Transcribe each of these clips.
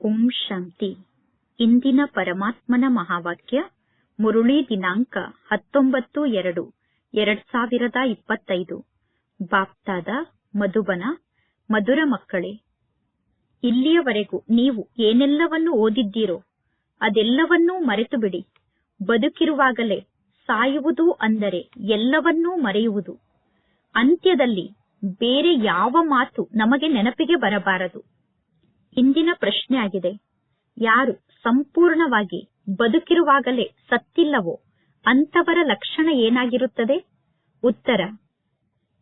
ಓಂ ಶಾಂತಿ. ಇಂದಿನ ಪರಮಾತ್ಮನ ಮಹಾವಾಕ್ಯ, ಮುರುಳಿ ದಿನಾಂಕ ಹತ್ತೊಂಬತ್ತು ಎರಡು, ಎರಡ್ ಸಾವಿರದ ಇಪ್ಪತ್ತೈದು. ಬಾಪ್ತಾದ, ಮಧುಬನ, ಮಧುರ ಮಕ್ಕಳೇ, ಇಲ್ಲಿಯವರೆಗೂ ನೀವು ಏನೆಲ್ಲವನ್ನು ಓದಿದ್ದೀರೋ, ಅದೆಲ್ಲವನ್ನೂ ಮರೆತು ಬಿಡಿ ಬದುಕಿರುವಾಗಲೇ ಸಾಯುವುದು ಅಂದರೆ ಎಲ್ಲವನ್ನೂ ಮರೆಯುವುದು. ಅಂತ್ಯದಲ್ಲಿ ಬೇರೆ ಯಾವ ಮಾತು ನಮಗೆ ನೆನಪಿಗೆ ಬರಬಾರದು. ಇಂದಿನ ಪ್ರಶ್ನೆ ಆಗಿದೆ. ಯಾರು ಸಂಪೂರ್ಣವಾಗಿ ಬದುಕಿರುವಾಗಲೇ ಸತ್ತಿಲ್ಲವೋ ಅಂತವರ ಲಕ್ಷಣ ಏನಾಗಿರುತ್ತದೆ? ಉತ್ತರ,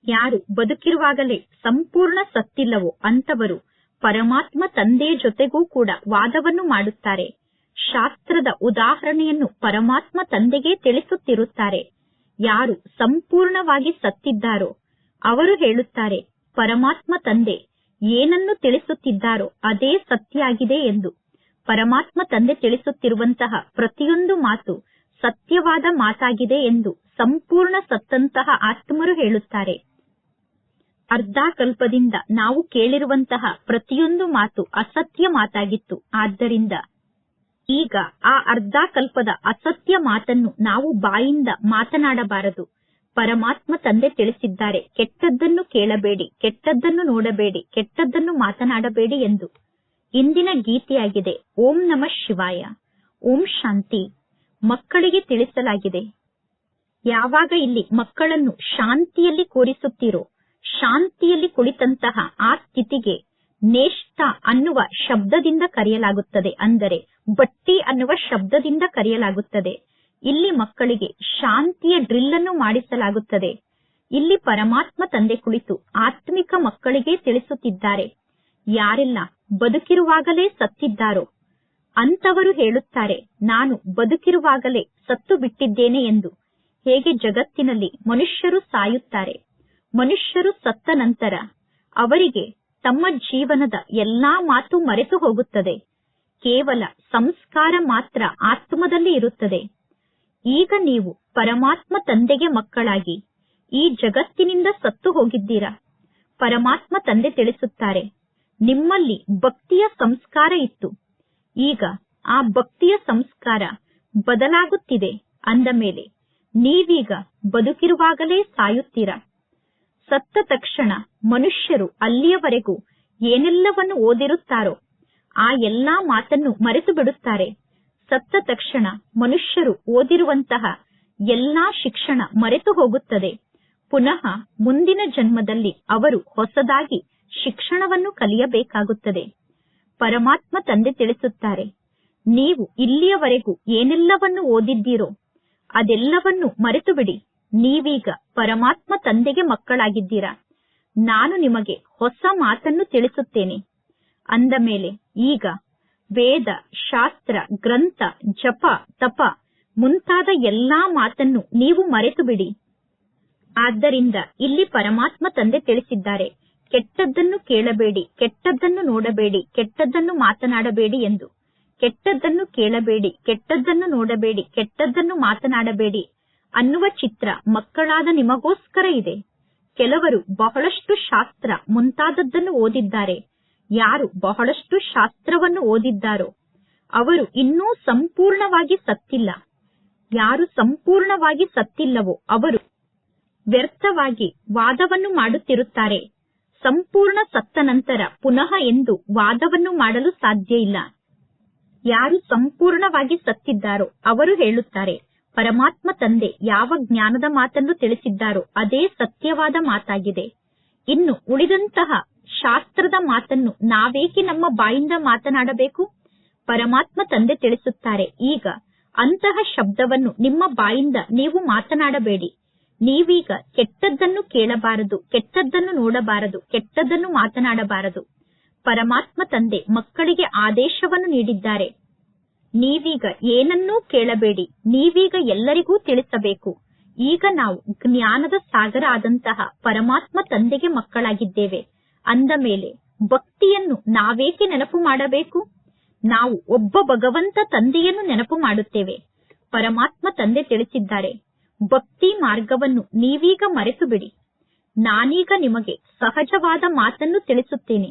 ಯಾರು ಬದುಕಿರುವಾಗಲೇ ಸಂಪೂರ್ಣ ಸತ್ತಿಲ್ಲವೋ ಅಂತವರು ಪರಮಾತ್ಮ ತಂದೆಯ ಜೊತೆಗೂ ಕೂಡ ವಾದವನ್ನು ಮಾಡುತ್ತಾರೆ. ಶಾಸ್ತ್ರದ ಉದಾಹರಣೆಯನ್ನು ಪರಮಾತ್ಮ ತಂದೆಗೆ ತಿಳಿಸುತ್ತಿರುತ್ತಾರೆ. ಯಾರು ಸಂಪೂರ್ಣವಾಗಿ ಸತ್ತಿದ್ದಾರೋ ಅವರು ಹೇಳುತ್ತಾರೆ, ಪರಮಾತ್ಮ ತಂದೆ ಏನನ್ನು ತಿಳಿಸುತ್ತಿದ್ದಾರೋ ಅದೇ ಸತ್ಯಾಗಿದೆ ಎಂದು. ಪರಮಾತ್ಮ ತಂದೆ ತಿಳಿಸುತ್ತಿರುವಂತಹ ಪ್ರತಿಯೊಂದು ಮಾತು ಸತ್ಯವಾದ ಮಾತಾಗಿದೆ ಎಂದು ಸಂಪೂರ್ಣ ಸತ್ತಂತಹ ಆತ್ಮರು ಹೇಳುತ್ತಾರೆ. ಅರ್ಧಾಕಲ್ಪದಿಂದ ನಾವು ಕೇಳಿರುವಂತಹ ಪ್ರತಿಯೊಂದು ಮಾತು ಅಸತ್ಯ ಮಾತಾಗಿತ್ತು. ಆದ್ದರಿಂದ ಈಗ ಆ ಅರ್ಧಾಕಲ್ಪದ ಅಸತ್ಯ ಮಾತನ್ನು ನಾವು ಬಾಯಿಂದ ಮಾತನಾಡಬಾರದು. ಪರಮಾತ್ಮ ತಂದೆ ತಿಳಿಸಿದ್ದಾರೆ. ಕೆಟ್ಟದ್ದನ್ನು ಕೇಳಬೇಡಿ, ಕೆಟ್ಟದ್ದನ್ನು ನೋಡಬೇಡಿ, ಕೆಟ್ಟದ್ದನ್ನು ಮಾತನಾಡಬೇಡಿ ಎಂದು. ಇಂದಿನ ಗೀತೆಯಾಗಿದೆ, ಓಂ ನಮ ಶಿವಾಯ, ಓಂ ಶಾಂತಿ. ಮಕ್ಕಳಿಗೆ ತಿಳಿಸಲಾಗಿದೆ. ಯಾವಾಗ ಇಲ್ಲಿ ಮಕ್ಕಳನ್ನು ಶಾಂತಿಯಲ್ಲಿ ಕೂರಿಸುತ್ತೀರೋ, ಶಾಂತಿಯಲ್ಲಿ ಕುಳಿತಂತಹ ಆ ಸ್ಥಿತಿಗೆ ನೇಷ್ಟ ಅನ್ನುವ ಶಬ್ದದಿಂದ ಕರೆಯಲಾಗುತ್ತದೆ. ಅಂದರೆ ಬಟ್ಟಿ ಅನ್ನುವ ಶಬ್ದದಿಂದ ಕರೆಯಲಾಗುತ್ತದೆ. ಇಲ್ಲಿ ಮಕ್ಕಳಿಗೆ ಶಾಂತಿಯ ಡ್ರಿಲ್ ಅನ್ನು ಮಾಡಿಸಲಾಗುತ್ತದೆ. ಇಲ್ಲಿ ಪರಮಾತ್ಮ ತಂದೆ ಕುಳಿತು ಆತ್ಮಿಕ ಮಕ್ಕಳಿಗೆ ತಿಳಿಸುತ್ತಿದ್ದಾರೆ. ಯಾರೆಲ್ಲ ಬದುಕಿರುವಾಗಲೇ ಸತ್ತಿದ್ದಾರೋ ಅಂತವರು ಹೇಳುತ್ತಾರೆ, ನಾನು ಬದುಕಿರುವಾಗಲೇ ಸತ್ತು ಬಿಟ್ಟಿದ್ದೇನೆ ಎಂದು. ಹೇಗೆ ಜಗತ್ತಿನಲ್ಲಿ ಮನುಷ್ಯರು ಸಾಯುತ್ತಾರೆ. ಮನುಷ್ಯರು ಸತ್ತ ನಂತರ ಅವರಿಗೆ ತಮ್ಮ ಜೀವನದ ಎಲ್ಲಾ ಮಾತು ಮರೆತು ಹೋಗುತ್ತದೆ. ಕೇವಲ ಸಂಸ್ಕಾರ ಮಾತ್ರ ಆತ್ಮದಲ್ಲಿ ಇರುತ್ತದೆ. ಈಗ ನೀವು ಪರಮಾತ್ಮ ತಂದೆಗೆ ಮಕ್ಕಳಾಗಿ ಈ ಜಗತ್ತಿನಿಂದ ಸತ್ತು ಹೋಗಿದ್ದೀರಾ? ಪರಮಾತ್ಮ ತಂದೆ ತಿಳಿಸುತ್ತಾರೆ, ನಿಮ್ಮಲ್ಲಿ ಭಕ್ತಿಯ ಸಂಸ್ಕಾರ ಇತ್ತು. ಈಗ ಆ ಭಕ್ತಿಯ ಸಂಸ್ಕಾರ ಬದಲಾಗುತ್ತಿದೆ ಅಂದ ಮೇಲೆ ನೀವೀಗ ಬದುಕಿರುವಾಗಲೇ ಸಾಯುತ್ತೀರಾ? ಸತ್ತ ತಕ್ಷಣ ಮನುಷ್ಯರು ಅಲ್ಲಿಯವರೆಗೂ ಏನೆಲ್ಲವನ್ನು ಓದಿರುತ್ತಾರೋ, ಆ ಎಲ್ಲಾ ಮಾತನ್ನು ಮರೆತು ಬಿಡುತ್ತಾರೆ ಸತ್ತ ತಕ್ಷಣ ಮನುಷ್ಯರು ಓದಿರುವಂತಹ ಎಲ್ಲಾ ಶಿಕ್ಷಣ ಮರೆತು ಹೋಗುತ್ತದೆ. ಪುನಃ ಮುಂದಿನ ಜನ್ಮದಲ್ಲಿ ಅವರು ಹೊಸದಾಗಿ ಶಿಕ್ಷಣವನ್ನು ಕಲಿಯಬೇಕಾಗುತ್ತದೆ. ಪರಮಾತ್ಮ ತಂದೆ ತಿಳಿಸುತ್ತಾರೆ, ನೀವು ಇಲ್ಲಿಯವರೆಗೂ ಏನೆಲ್ಲವನ್ನು ಓದಿದ್ದೀರೋ ಅದೆಲ್ಲವನ್ನು ಮರೆತು ಬಿಡಿ ನೀವೀಗ ಪರಮಾತ್ಮ ತಂದೆಗೆ ಮಕ್ಕಳಾಗಿದ್ದೀರಾ. ನಾನು ನಿಮಗೆ ಹೊಸ ಮಾತನ್ನು ತಿಳಿಸುತ್ತೇನೆ. ಅಂದ ಮೇಲೆ ಈಗ ವೇದ, ಶಾಸ್ತ್ರ, ಗ್ರಂಥ, ಜಪ, ತಪ ಮುಂತಾದ ಎಲ್ಲಾ ಮಾತನ್ನು ನೀವು ಮರೆತು ಬಿಡಿ ಆದ್ದರಿಂದ ಇಲ್ಲಿ ಪರಮಾತ್ಮ ತಂದೆ ತಿಳಿಸಿದ್ದಾರೆ, ಕೆಟ್ಟದ್ದನ್ನು ಕೇಳಬೇಡಿ, ಕೆಟ್ಟದ್ದನ್ನು ನೋಡಬೇಡಿ, ಕೆಟ್ಟದ್ದನ್ನು ಮಾತನಾಡಬೇಡಿ ಎಂದು. ಕೆಟ್ಟದ್ದನ್ನು ಕೇಳಬೇಡಿ, ಕೆಟ್ಟದ್ದನ್ನು ನೋಡಬೇಡಿ, ಕೆಟ್ಟದ್ದನ್ನು ಮಾತನಾಡಬೇಡಿ ಅನ್ನುವ ಚಿತ್ರ ಮಕ್ಕಳಾದ ನಿಮಗೋಸ್ಕರ ಇದೆ. ಕೆಲವರು ಬಹಳಷ್ಟು ಶಾಸ್ತ್ರ ಮುಂತಾದದ್ದನ್ನು ಓದಿದ್ದಾರೆ. ಯಾರು ಬಹಳಷ್ಟು ಶಾಸ್ತ್ರವನ್ನು ಓದಿದ್ದಾರೋ ಅವರು ಇನ್ನೂ ಸಂಪೂರ್ಣವಾಗಿ ಸತ್ತಿಲ್ಲ. ಯಾರು ಸಂಪೂರ್ಣವಾಗಿ ಸತ್ತಿಲ್ಲವೋ ಅವರು ವ್ಯರ್ಥವಾಗಿ ವಾದವನ್ನು ಮಾಡುತ್ತಿರುತ್ತಾರೆ. ಸಂಪೂರ್ಣ ಸತ್ತ ನಂತರ ಪುನಃ ಎಂದು ವಾದವನ್ನು ಮಾಡಲು ಸಾಧ್ಯ ಇಲ್ಲ. ಯಾರು ಸಂಪೂರ್ಣವಾಗಿ ಸತ್ತಿದ್ದಾರೋ ಅವರು ಹೇಳುತ್ತಾರೆ, ಪರಮಾತ್ಮ ತಂದೆ ಯಾವ ಜ್ಞಾನದ ಮಾತನ್ನು ತಿಳಿಸಿದ್ದಾರೋ ಅದೇ ಸತ್ಯವಾದ ಮಾತಾಗಿದೆ. ಇನ್ನು ಉಳಿದಂತಹ ಶಾಸ್ತ್ರದ ಮಾತನ್ನು ನಾವೇಕೆ ನಮ್ಮ ಬಾಯಿಂದ ಮಾತನಾಡಬೇಕು? ಪರಮಾತ್ಮ ತಂದೆ ತಿಳಿಸುತ್ತಾರೆ, ಈಗ ಅಂತಹ ಶಬ್ದವನ್ನು ನಿಮ್ಮ ಬಾಯಿಂದ ನೀವು ಮಾತನಾಡಬೇಡಿ. ನೀವೀಗ ಕೆಟ್ಟದ್ದನ್ನು ಕೇಳಬಾರದು, ಕೆಟ್ಟದ್ದನ್ನು ನೋಡಬಾರದು, ಕೆಟ್ಟದ್ದನ್ನು ಮಾತನಾಡಬಾರದು. ಪರಮಾತ್ಮ ತಂದೆ ಮಕ್ಕಳಿಗೆ ಆದೇಶವನ್ನು ನೀಡಿದ್ದಾರೆ. ನೀವೀಗ ಏನನ್ನೂ ಕೇಳಬೇಡಿ, ನೀವೀಗ ಎಲ್ಲರಿಗೂ ತಿಳಿಸಬೇಕು. ಈಗ ನಾವು ಜ್ಞಾನದ ಸಾಗರ ಆದಂತಹ ಪರಮಾತ್ಮ ತಂದೆಗೆ ಮಕ್ಕಳಾಗಿದ್ದೇವೆ. ಅಂದ ಮೇಲೆ ಭಕ್ತಿಯನ್ನು ನಾವೇಕೆ ನೆನಪು ಮಾಡಬೇಕು? ನಾವು ಒಬ್ಬ ಭಗವಂತ ತಂದೆಯನ್ನು ನೆನಪು ಮಾಡುತ್ತೇವೆ. ಪರಮಾತ್ಮ ತಂದೆ ತಿಳಿಸಿದ್ದಾರೆ, ಭಕ್ತಿ ಮಾರ್ಗವನ್ನು ನೀವೀಗ ಮರೆತು ಬಿಡಿ ನಾನೀಗ ನಿಮಗೆ ಸಹಜವಾದ ಮಾತನ್ನು ತಿಳಿಸುತ್ತೇನೆ.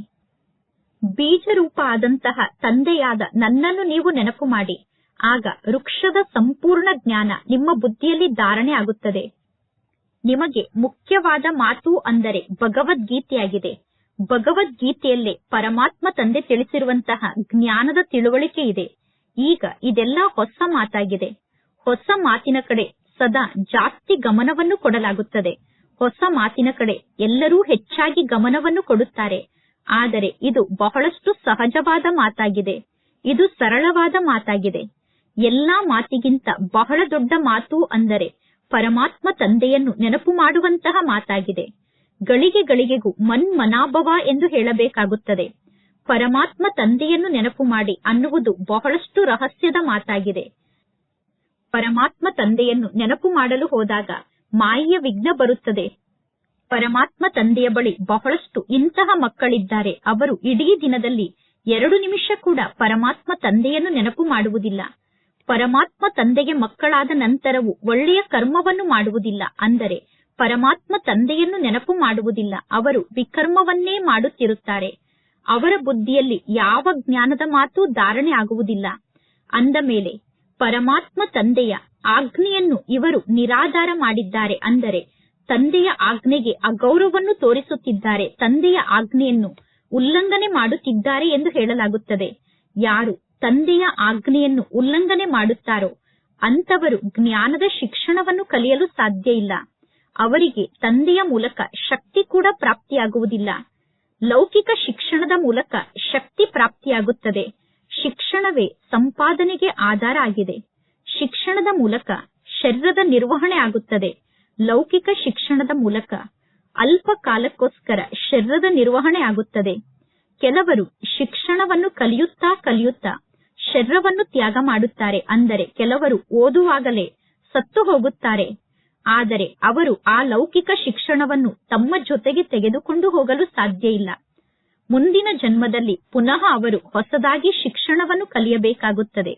ಬೀಜರೂಪ ಆದಂತಹ ತಂದೆಯಾದ ನನ್ನನ್ನು ನೀವು ನೆನಪು ಮಾಡಿ. ಆಗ ವೃಕ್ಷದ ಸಂಪೂರ್ಣ ಜ್ಞಾನ ನಿಮ್ಮ ಬುದ್ಧಿಯಲ್ಲಿ ಧಾರಣೆ ಆಗುತ್ತದೆ. ನಿಮಗೆ ಮುಖ್ಯವಾದ ಮಾತು ಅಂದರೆ ಭಗವದ್ಗೀತೆಯಾಗಿದೆ. ಭಗವದ್ಗೀತೆಯಲ್ಲೇ ಪರಮಾತ್ಮ ತಂದೆ ತಿಳಿಸಿರುವಂತಹ ಜ್ಞಾನದ ತಿಳುವಳಿಕೆ ಇದೆ. ಈಗ ಇದೆಲ್ಲ ಹೊಸ ಮಾತಾಗಿದೆ. ಹೊಸ ಮಾತಿನ ಕಡೆ ಸದಾ ಜಾಸ್ತಿ ಗಮನವನ್ನು ಕೊಡಲಾಗುತ್ತದೆ. ಹೊಸ ಮಾತಿನ ಕಡೆ ಎಲ್ಲರೂ ಹೆಚ್ಚಾಗಿ ಗಮನವನ್ನು ಕೊಡುತ್ತಾರೆ. ಆದರೆ ಇದು ಬಹಳಷ್ಟು ಸಹಜವಾದ ಮಾತಾಗಿದೆ. ಇದು ಸರಳವಾದ ಮಾತಾಗಿದೆ. ಎಲ್ಲಾ ಮಾತಿಗಿಂತ ಬಹಳ ದೊಡ್ಡ ಮಾತು ಅಂದರೆ ಪರಮಾತ್ಮ ತಂದೆಯನ್ನು ನೆನಪು ಮಾಡುವಂತಹ ಮಾತಾಗಿದೆ. ಗಳಿಗೆ ಗಳಿಗೆಗೂ ಮನ್ಮನಾಭವ ಎಂದು ಹೇಳಬೇಕಾಗುತ್ತದೆ. ಪರಮಾತ್ಮ ತಂದೆಯನ್ನು ನೆನಪು ಮಾಡಿ ಅನ್ನುವುದು ಬಹಳಷ್ಟು ರಹಸ್ಯದ ಮಾತಾಗಿದೆ. ಪರಮಾತ್ಮ ತಂದೆಯನ್ನು ನೆನಪು ಮಾಡಲು ಹೋದಾಗ ಮಾಯೆಯ ವಿಘ್ನ ಬರುತ್ತದೆ. ಪರಮಾತ್ಮ ತಂದೆಯ ಬಳಿ ಬಹಳಷ್ಟು ಇಂತಹ ಮಕ್ಕಳಿದ್ದಾರೆ. ಅವರು ಇಡೀ ದಿನದಲ್ಲಿ ಎರಡು ನಿಮಿಷ ಕೂಡ ಪರಮಾತ್ಮ ತಂದೆಯನ್ನು ನೆನಪು ಮಾಡುವುದಿಲ್ಲ. ಪರಮಾತ್ಮ ತಂದೆಗೆ ಮಕ್ಕಳಾದ ನಂತರವೂ ಒಳ್ಳೆಯ ಕರ್ಮವನ್ನು ಮಾಡುವುದಿಲ್ಲ. ಅಂದರೆ, ಪರಮಾತ್ಮ ತಂದೆಯನ್ನು ನೆನಪು ಮಾಡುವುದಿಲ್ಲ. ಅವರು ವಿಕರ್ಮವನ್ನೇ ಮಾಡುತ್ತಿರುತ್ತಾರೆ. ಅವರ ಬುದ್ಧಿಯಲ್ಲಿ ಯಾವ ಜ್ಞಾನದ ಮಾತು ಧಾರಣೆ ಆಗುವುದಿಲ್ಲ. ಅಂದ ಮೇಲೆ, ಪರಮಾತ್ಮ ತಂದೆಯ ಆಜ್ಞೆಯನ್ನು ಇವರು ನಿರಾಧಾರ ಮಾಡಿದ್ದಾರೆ. ಅಂದರೆ, ತಂದೆಯ ಆಜ್ಞೆಗೆ ಅಗೌರವವನ್ನು ತೋರಿಸುತ್ತಿದ್ದಾರೆ. ತಂದೆಯ ಆಜ್ಞೆಯನ್ನು ಉಲ್ಲಂಘನೆ ಮಾಡುತ್ತಿದ್ದಾರೆ ಎಂದು ಹೇಳಲಾಗುತ್ತದೆ. ಯಾರು ತಂದೆಯ ಆಜ್ಞೆಯನ್ನು ಉಲ್ಲಂಘನೆ ಮಾಡುತ್ತಾರೋ ಅಂತವರು ಜ್ಞಾನದ ಶಿಕ್ಷಣವನ್ನು ಕಲಿಯಲು ಸಾಧ್ಯ ಇಲ್ಲ. ಅವರಿಗೆ ತಂದೆಯ ಮೂಲಕ ಶಕ್ತಿ ಕೂಡ ಪ್ರಾಪ್ತಿಯಾಗುವುದಿಲ್ಲ. ಲೌಕಿಕ ಶಿಕ್ಷಣದ ಮೂಲಕ ಶಕ್ತಿ ಪ್ರಾಪ್ತಿಯಾಗುತ್ತದೆ. ಶಿಕ್ಷಣವೇ ಸಂಪಾದನೆಗೆ ಆಧಾರ ಆಗಿದೆ. ಶಿಕ್ಷಣದ ಮೂಲಕ ಶರೀರದ ನಿರ್ವಹಣೆ ಆಗುತ್ತದೆ. ಲೌಕಿಕ ಶಿಕ್ಷಣದ ಮೂಲಕ ಅಲ್ಪ ಕಾಲಕ್ಕೋಸ್ಕರ ಶರೀರದ ನಿರ್ವಹಣೆ ಆಗುತ್ತದೆ. ಕೆಲವರು ಶಿಕ್ಷಣವನ್ನು ಕಲಿಯುತ್ತಾ ಕಲಿಯುತ್ತಾ ಶರೀರವನ್ನು ತ್ಯಾಗ ಮಾಡುತ್ತಾರೆ. ಅಂದರೆ ಕೆಲವರು ಓದುವಾಗಲೇ ಸತ್ತು ಹೋಗುತ್ತಾರೆ. ಆದರೆ ಅವರು ಆ ಲೌಕಿಕ ಶಿಕ್ಷಣವನ್ನು ತಮ್ಮ ಜೊತೆಗೆ ತೆಗೆದುಕೊಂಡು ಹೋಗಲು ಸಾಧ್ಯ ಇಲ್ಲ. ಮುಂದಿನ ಜನ್ಮದಲ್ಲಿ ಪುನಃ ಅವರು ಹೊಸದಾಗಿ ಶಿಕ್ಷಣವನ್ನು ಕಲಿಯಬೇಕಾಗುತ್ತದೆ.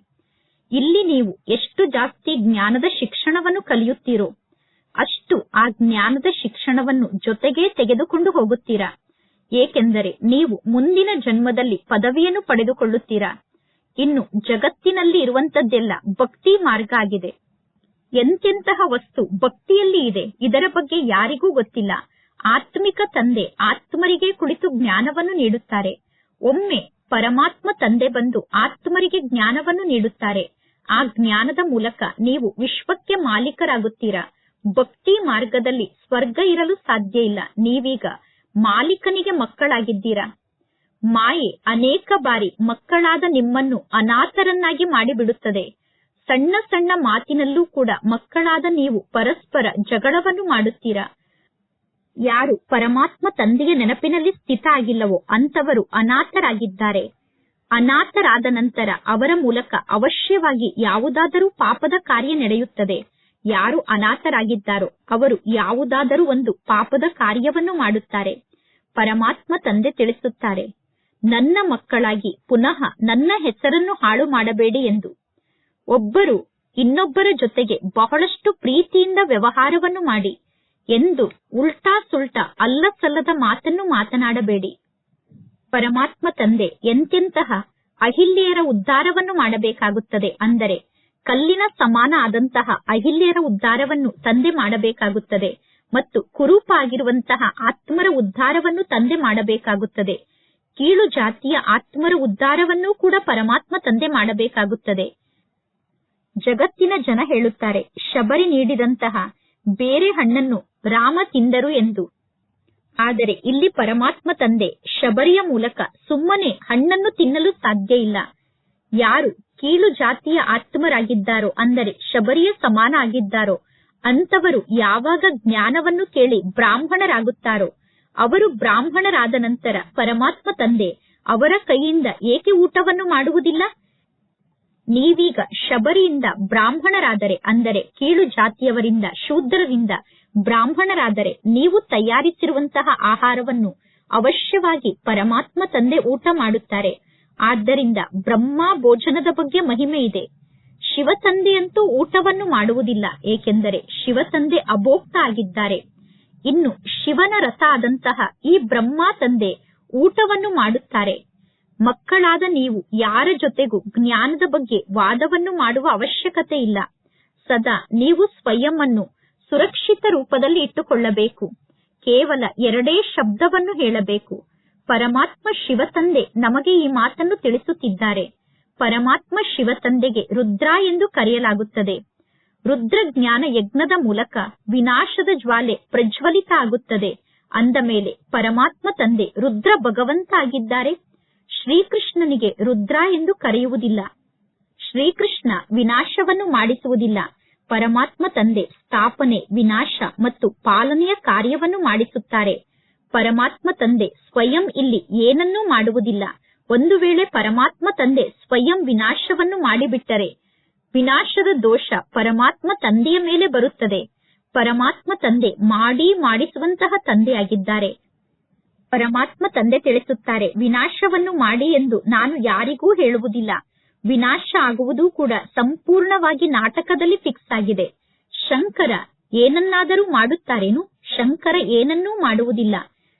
ಇಲ್ಲಿ ನೀವು ಎಷ್ಟು ಜಾಸ್ತಿ ಜ್ಞಾನದ ಶಿಕ್ಷಣವನ್ನು ಕಲಿಯುತ್ತೀರೋ ಅಷ್ಟು ಆ ಜ್ಞಾನದ ಶಿಕ್ಷಣವನ್ನು ಜೊತೆಗೇ ತೆಗೆದುಕೊಂಡು ಹೋಗುತ್ತೀರಾ? ಏಕೆಂದರೆ ನೀವು ಮುಂದಿನ ಜನ್ಮದಲ್ಲಿ ಪದವಿಯನ್ನು ಪಡೆದುಕೊಳ್ಳುತ್ತೀರಾ? ಇನ್ನು ಜಗತ್ತಿನಲ್ಲಿ ಇರುವಂತದ್ದೆಲ್ಲ ಭಕ್ತಿ ಮಾರ್ಗ ಆಗಿದೆ. ಎಂತೆಂತಹ ವಸ್ತು ಭಕ್ತಿಯಲ್ಲಿ ಇದೆ, ಇದರ ಬಗ್ಗೆ ಯಾರಿಗೂ ಗೊತ್ತಿಲ್ಲ. ಆತ್ಮಿಕ ತಂದೆ ಆತ್ಮರಿಗೆ ಕುಳಿತು ಜ್ಞಾನವನ್ನು ನೀಡುತ್ತಾರೆ. ಒಮ್ಮೆ ಪರಮಾತ್ಮ ತಂದೆ ಬಂದು ಆತ್ಮರಿಗೆ ಜ್ಞಾನವನ್ನು ನೀಡುತ್ತಾರೆ. ಆ ಜ್ಞಾನದ ಮೂಲಕ ನೀವು ವಿಶ್ವಕ್ಕೆ ಮಾಲೀಕರಾಗುತ್ತೀರಾ? ಭಕ್ತಿ ಮಾರ್ಗದಲ್ಲಿ ಸ್ವರ್ಗ ಇರಲು ಸಾಧ್ಯ ಇಲ್ಲ. ನೀವೀಗ ಮಾಲೀಕನಿಗೆ ಮಕ್ಕಳಾಗಿದ್ದೀರಾ? ಮಾಯೆ ಅನೇಕ ಬಾರಿ ಮಕ್ಕಳಾದ ನಿಮ್ಮನ್ನು ಅನಾಥರನ್ನಾಗಿ ಮಾಡಿಬಿಡುತ್ತದೆ. ಸಣ್ಣ ಸಣ್ಣ ಮಾತಿನಲ್ಲೂ ಕೂಡ ಮಕ್ಕಳಾದ ನೀವು ಪರಸ್ಪರ ಜಗಳವನ್ನು ಮಾಡುತ್ತೀರಾ? ಯಾರು ಪರಮಾತ್ಮ ತಂದೆಯ ನೆನಪಿನಲ್ಲಿ ಸ್ಥಿತ ಆಗಿಲ್ಲವೋ ಅಂತವರು ಅನಾಥರಾಗಿದ್ದಾರೆ. ಅನಾಥರಾದ ನಂತರ ಅವರ ಮೂಲಕ ಅವಶ್ಯವಾಗಿ ಯಾವುದಾದರೂ ಪಾಪದ ಕಾರ್ಯ ನಡೆಯುತ್ತದೆ. ಯಾರು ಅನಾಥರಾಗಿದ್ದಾರೋ ಅವರು ಯಾವುದಾದರೂ ಒಂದು ಪಾಪದ ಕಾರ್ಯವನ್ನು ಮಾಡುತ್ತಾರೆ. ಪರಮಾತ್ಮ ತಂದೆ ತಿಳಿಸುತ್ತಾರೆ. ನನ್ನ ಮಕ್ಕಳಾಗಿ ಪುನಃ ನನ್ನ ಹೆಸರನ್ನು ಹಾಳು ಮಾಡಬೇಡಿ ಎಂದು. ಒಬ್ಬರು ಇನ್ನೊಬ್ಬರ ಜೊತೆಗೆ ಬಹಳಷ್ಟು ಪ್ರೀತಿಯಿಂದ ವ್ಯವಹಾರವನ್ನು ಮಾಡಿ ಎಂದು ಉಲ್ಟಾ ಸುಲ್ಟಾ ಅಲ್ಲಸಲ್ಲದ ಮಾತನ್ನು ಮಾತನಾಡಬೇಡಿ. ಪರಮಾತ್ಮ ತಂದೆ ಎಂತೆಂತಹ ಅಹಿಲ್ಯರ ಉದ್ಧಾರವನ್ನು ಮಾಡಬೇಕಾಗುತ್ತದೆ ಅಂದರೆ ಕಲ್ಲಿನ ಸಮಾನ ಆದಂತಹ ಅಹಿಲ್ಯರ ಉದ್ಧಾರವನ್ನು ತಂದೆ ಮಾಡಬೇಕಾಗುತ್ತದೆ ಮತ್ತು ಕುರೂಪ ಆಗಿರುವಂತಹ ಆತ್ಮರ ಉದ್ಧಾರವನ್ನು ತಂದೆ ಮಾಡಬೇಕಾಗುತ್ತದೆ. ಕೀಳು ಜಾತಿಯ ಆತ್ಮರ ಉದ್ಧಾರವನ್ನೂ ಕೂಡ ಪರಮಾತ್ಮ ತಂದೆ ಮಾಡಬೇಕಾಗುತ್ತದೆ. ಜಗತ್ತಿನ ಜನ ಹೇಳುತ್ತಾರೆ, ಶಬರಿ ನೀಡಿದಂತಹ ಬೇರೆ ಹಣ್ಣನ್ನು ರಾಮ ತಿಂದರು ಎಂದು. ಆದರೆ ಇಲ್ಲಿ ಪರಮಾತ್ಮ ತಂದೆ ಶಬರಿಯ ಮೂಲಕ ಸುಮ್ಮನೆ ಹಣ್ಣನ್ನು ತಿನ್ನಲು ಸಾಧ್ಯ ಇಲ್ಲ. ಯಾರು ಕೀಳು ಜಾತಿಯ ಆತ್ಮರಾಗಿದ್ದಾರೋ, ಅಂದರೆ ಶಬರಿಯ ಸಮಾನ ಆಗಿದ್ದಾರೋ ಅಂತವರು ಯಾವಾಗ ಜ್ಞಾನವನ್ನು ಕೇಳಿ ಬ್ರಾಹ್ಮಣರಾಗುತ್ತಾರೋ ಅವರು ಬ್ರಾಹ್ಮಣರಾದ ನಂತರ ಪರಮಾತ್ಮ ತಂದೆ ಅವರ ಕೈಯಿಂದ ಏಕೆ ಊಟವನ್ನು ಮಾಡುವುದಿಲ್ಲ? ನೀವೀಗ ಶಬರಿಯಿಂದ ಬ್ರಾಹ್ಮಣರಾದರೆ ಅಂದರೆ ಕೀಳು ಜಾತಿಯವರಿಂದ, ಶೂದ್ರರಿಂದ ಬ್ರಾಹ್ಮಣರಾದರೆ ನೀವು ತಯಾರಿಸಿರುವಂತಹ ಆಹಾರವನ್ನು ಅವಶ್ಯವಾಗಿ ಪರಮಾತ್ಮ ತಂದೆ ಊಟ ಮಾಡುತ್ತಾರೆ. ಆದ್ದರಿಂದ ಬ್ರಹ್ಮ ಭೋಜನದ ಬಗ್ಗೆ ಮಹಿಮೆ ಇದೆ. ಶಿವತಂದೆಯಂತೂ ಊಟವನ್ನು ಮಾಡುವುದಿಲ್ಲ, ಏಕೆಂದರೆ ಶಿವತಂದೆ ಅಭೋಕ್ತ ಆಗಿದ್ದಾರೆ. ಇನ್ನು ಶಿವನ ರಸ ಆದಂತಹ ಈ ಬ್ರಹ್ಮ ತಂದೆ ಊಟವನ್ನು ಮಾಡುತ್ತಾರೆ. ಮಕ್ಕಳಾದ ನೀವು ಯಾರ ಜೊತೆಗೂ ಜ್ಞಾನದ ಬಗ್ಗೆ ವಾದವನ್ನು ಮಾಡುವ ಅವಶ್ಯಕತೆ ಇಲ್ಲ. ಸದಾ ನೀವು ಸ್ವಯಂ ಸುರಕ್ಷಿತ ರೂಪದಲ್ಲಿ ಇಟ್ಟುಕೊಳ್ಳಬೇಕು. ಕೇವಲ ಎರಡೇ ಶಬ್ದವನ್ನು ಹೇಳಬೇಕು. ಪರಮಾತ್ಮ ಶಿವ ತಂದೆ ನಮಗೆ ಈ ಮಾತನ್ನು ತಿಳಿಸುತ್ತಿದ್ದಾರೆ. ಪರಮಾತ್ಮ ಶಿವ ತಂದೆಗೆ ರುದ್ರ ಎಂದು ಕರೆಯಲಾಗುತ್ತದೆ. ರುದ್ರ ಜ್ಞಾನ ಯಜ್ಞದ ಮೂಲಕ ವಿನಾಶದ ಜ್ವಾಲೆ ಪ್ರಜ್ವಲಿತ ಆಗುತ್ತದೆ. ಅಂದ ಮೇಲೆ ಪರಮಾತ್ಮ ತಂದೆ ರುದ್ರ ಭಗವಂತ ಆಗಿದ್ದಾರೆ ಶ್ರೀಕೃಷ್ಣನಿಗೆ ರುದ್ರ ಎಂದು ಕರೆಯುವುದಿಲ್ಲ. ಶ್ರೀಕೃಷ್ಣ ವಿನಾಶವನ್ನು ಮಾಡಿಸುವುದಿಲ್ಲ. ಪರಮಾತ್ಮ ತಂದೆ ಸ್ಥಾಪನೆ, ವಿನಾಶ ಮತ್ತು ಪಾಲನೆಯ ಕಾರ್ಯವನ್ನು ಮಾಡಿಸುತ್ತಾರೆ. ಪರಮಾತ್ಮ ತಂದೆ ಸ್ವಯಂ ಇಲ್ಲಿ ಏನನ್ನೂ ಮಾಡುವುದಿಲ್ಲ. ಒಂದು ವೇಳೆ ಪರಮಾತ್ಮ ತಂದೆ ಸ್ವಯಂ ವಿನಾಶವನ್ನು ಮಾಡಿಬಿಟ್ಟರೆ ವಿನಾಶದ ದೋಷ ಪರಮಾತ್ಮ ತಂದೆಯ ಮೇಲೆ ಬರುತ್ತದೆ. ಪರಮಾತ್ಮ ತಂದೆ ಮಾಡಿ ಮಾಡಿಸುವಂತಹ ತಂದೆಯಾಗಿದ್ದಾರೆ. ಪರಮಾತ್ಮ ತಂದೆ ತಿಳಿಸುತ್ತಾರೆ, ವಿನಾಶವನ್ನು ಮಾಡಿ ಎಂದು ನಾನು ಯಾರಿಗೂ ಹೇಳುವುದಿಲ್ಲ. ವಿನಾಶ ಆಗುವುದು ಕೂಡ ಸಂಪೂರ್ಣವಾಗಿ ನಾಟಕದಲ್ಲಿ ಫಿಕ್ಸ್ ಆಗಿದೆ. ಶಂಕರ ಏನನ್ನಾದರೂ ಮಾಡುತ್ತಾರೇನು? ಶಂಕರ ಏನನ್ನೂ ಮಾಡುವುದಿಲ್ಲ.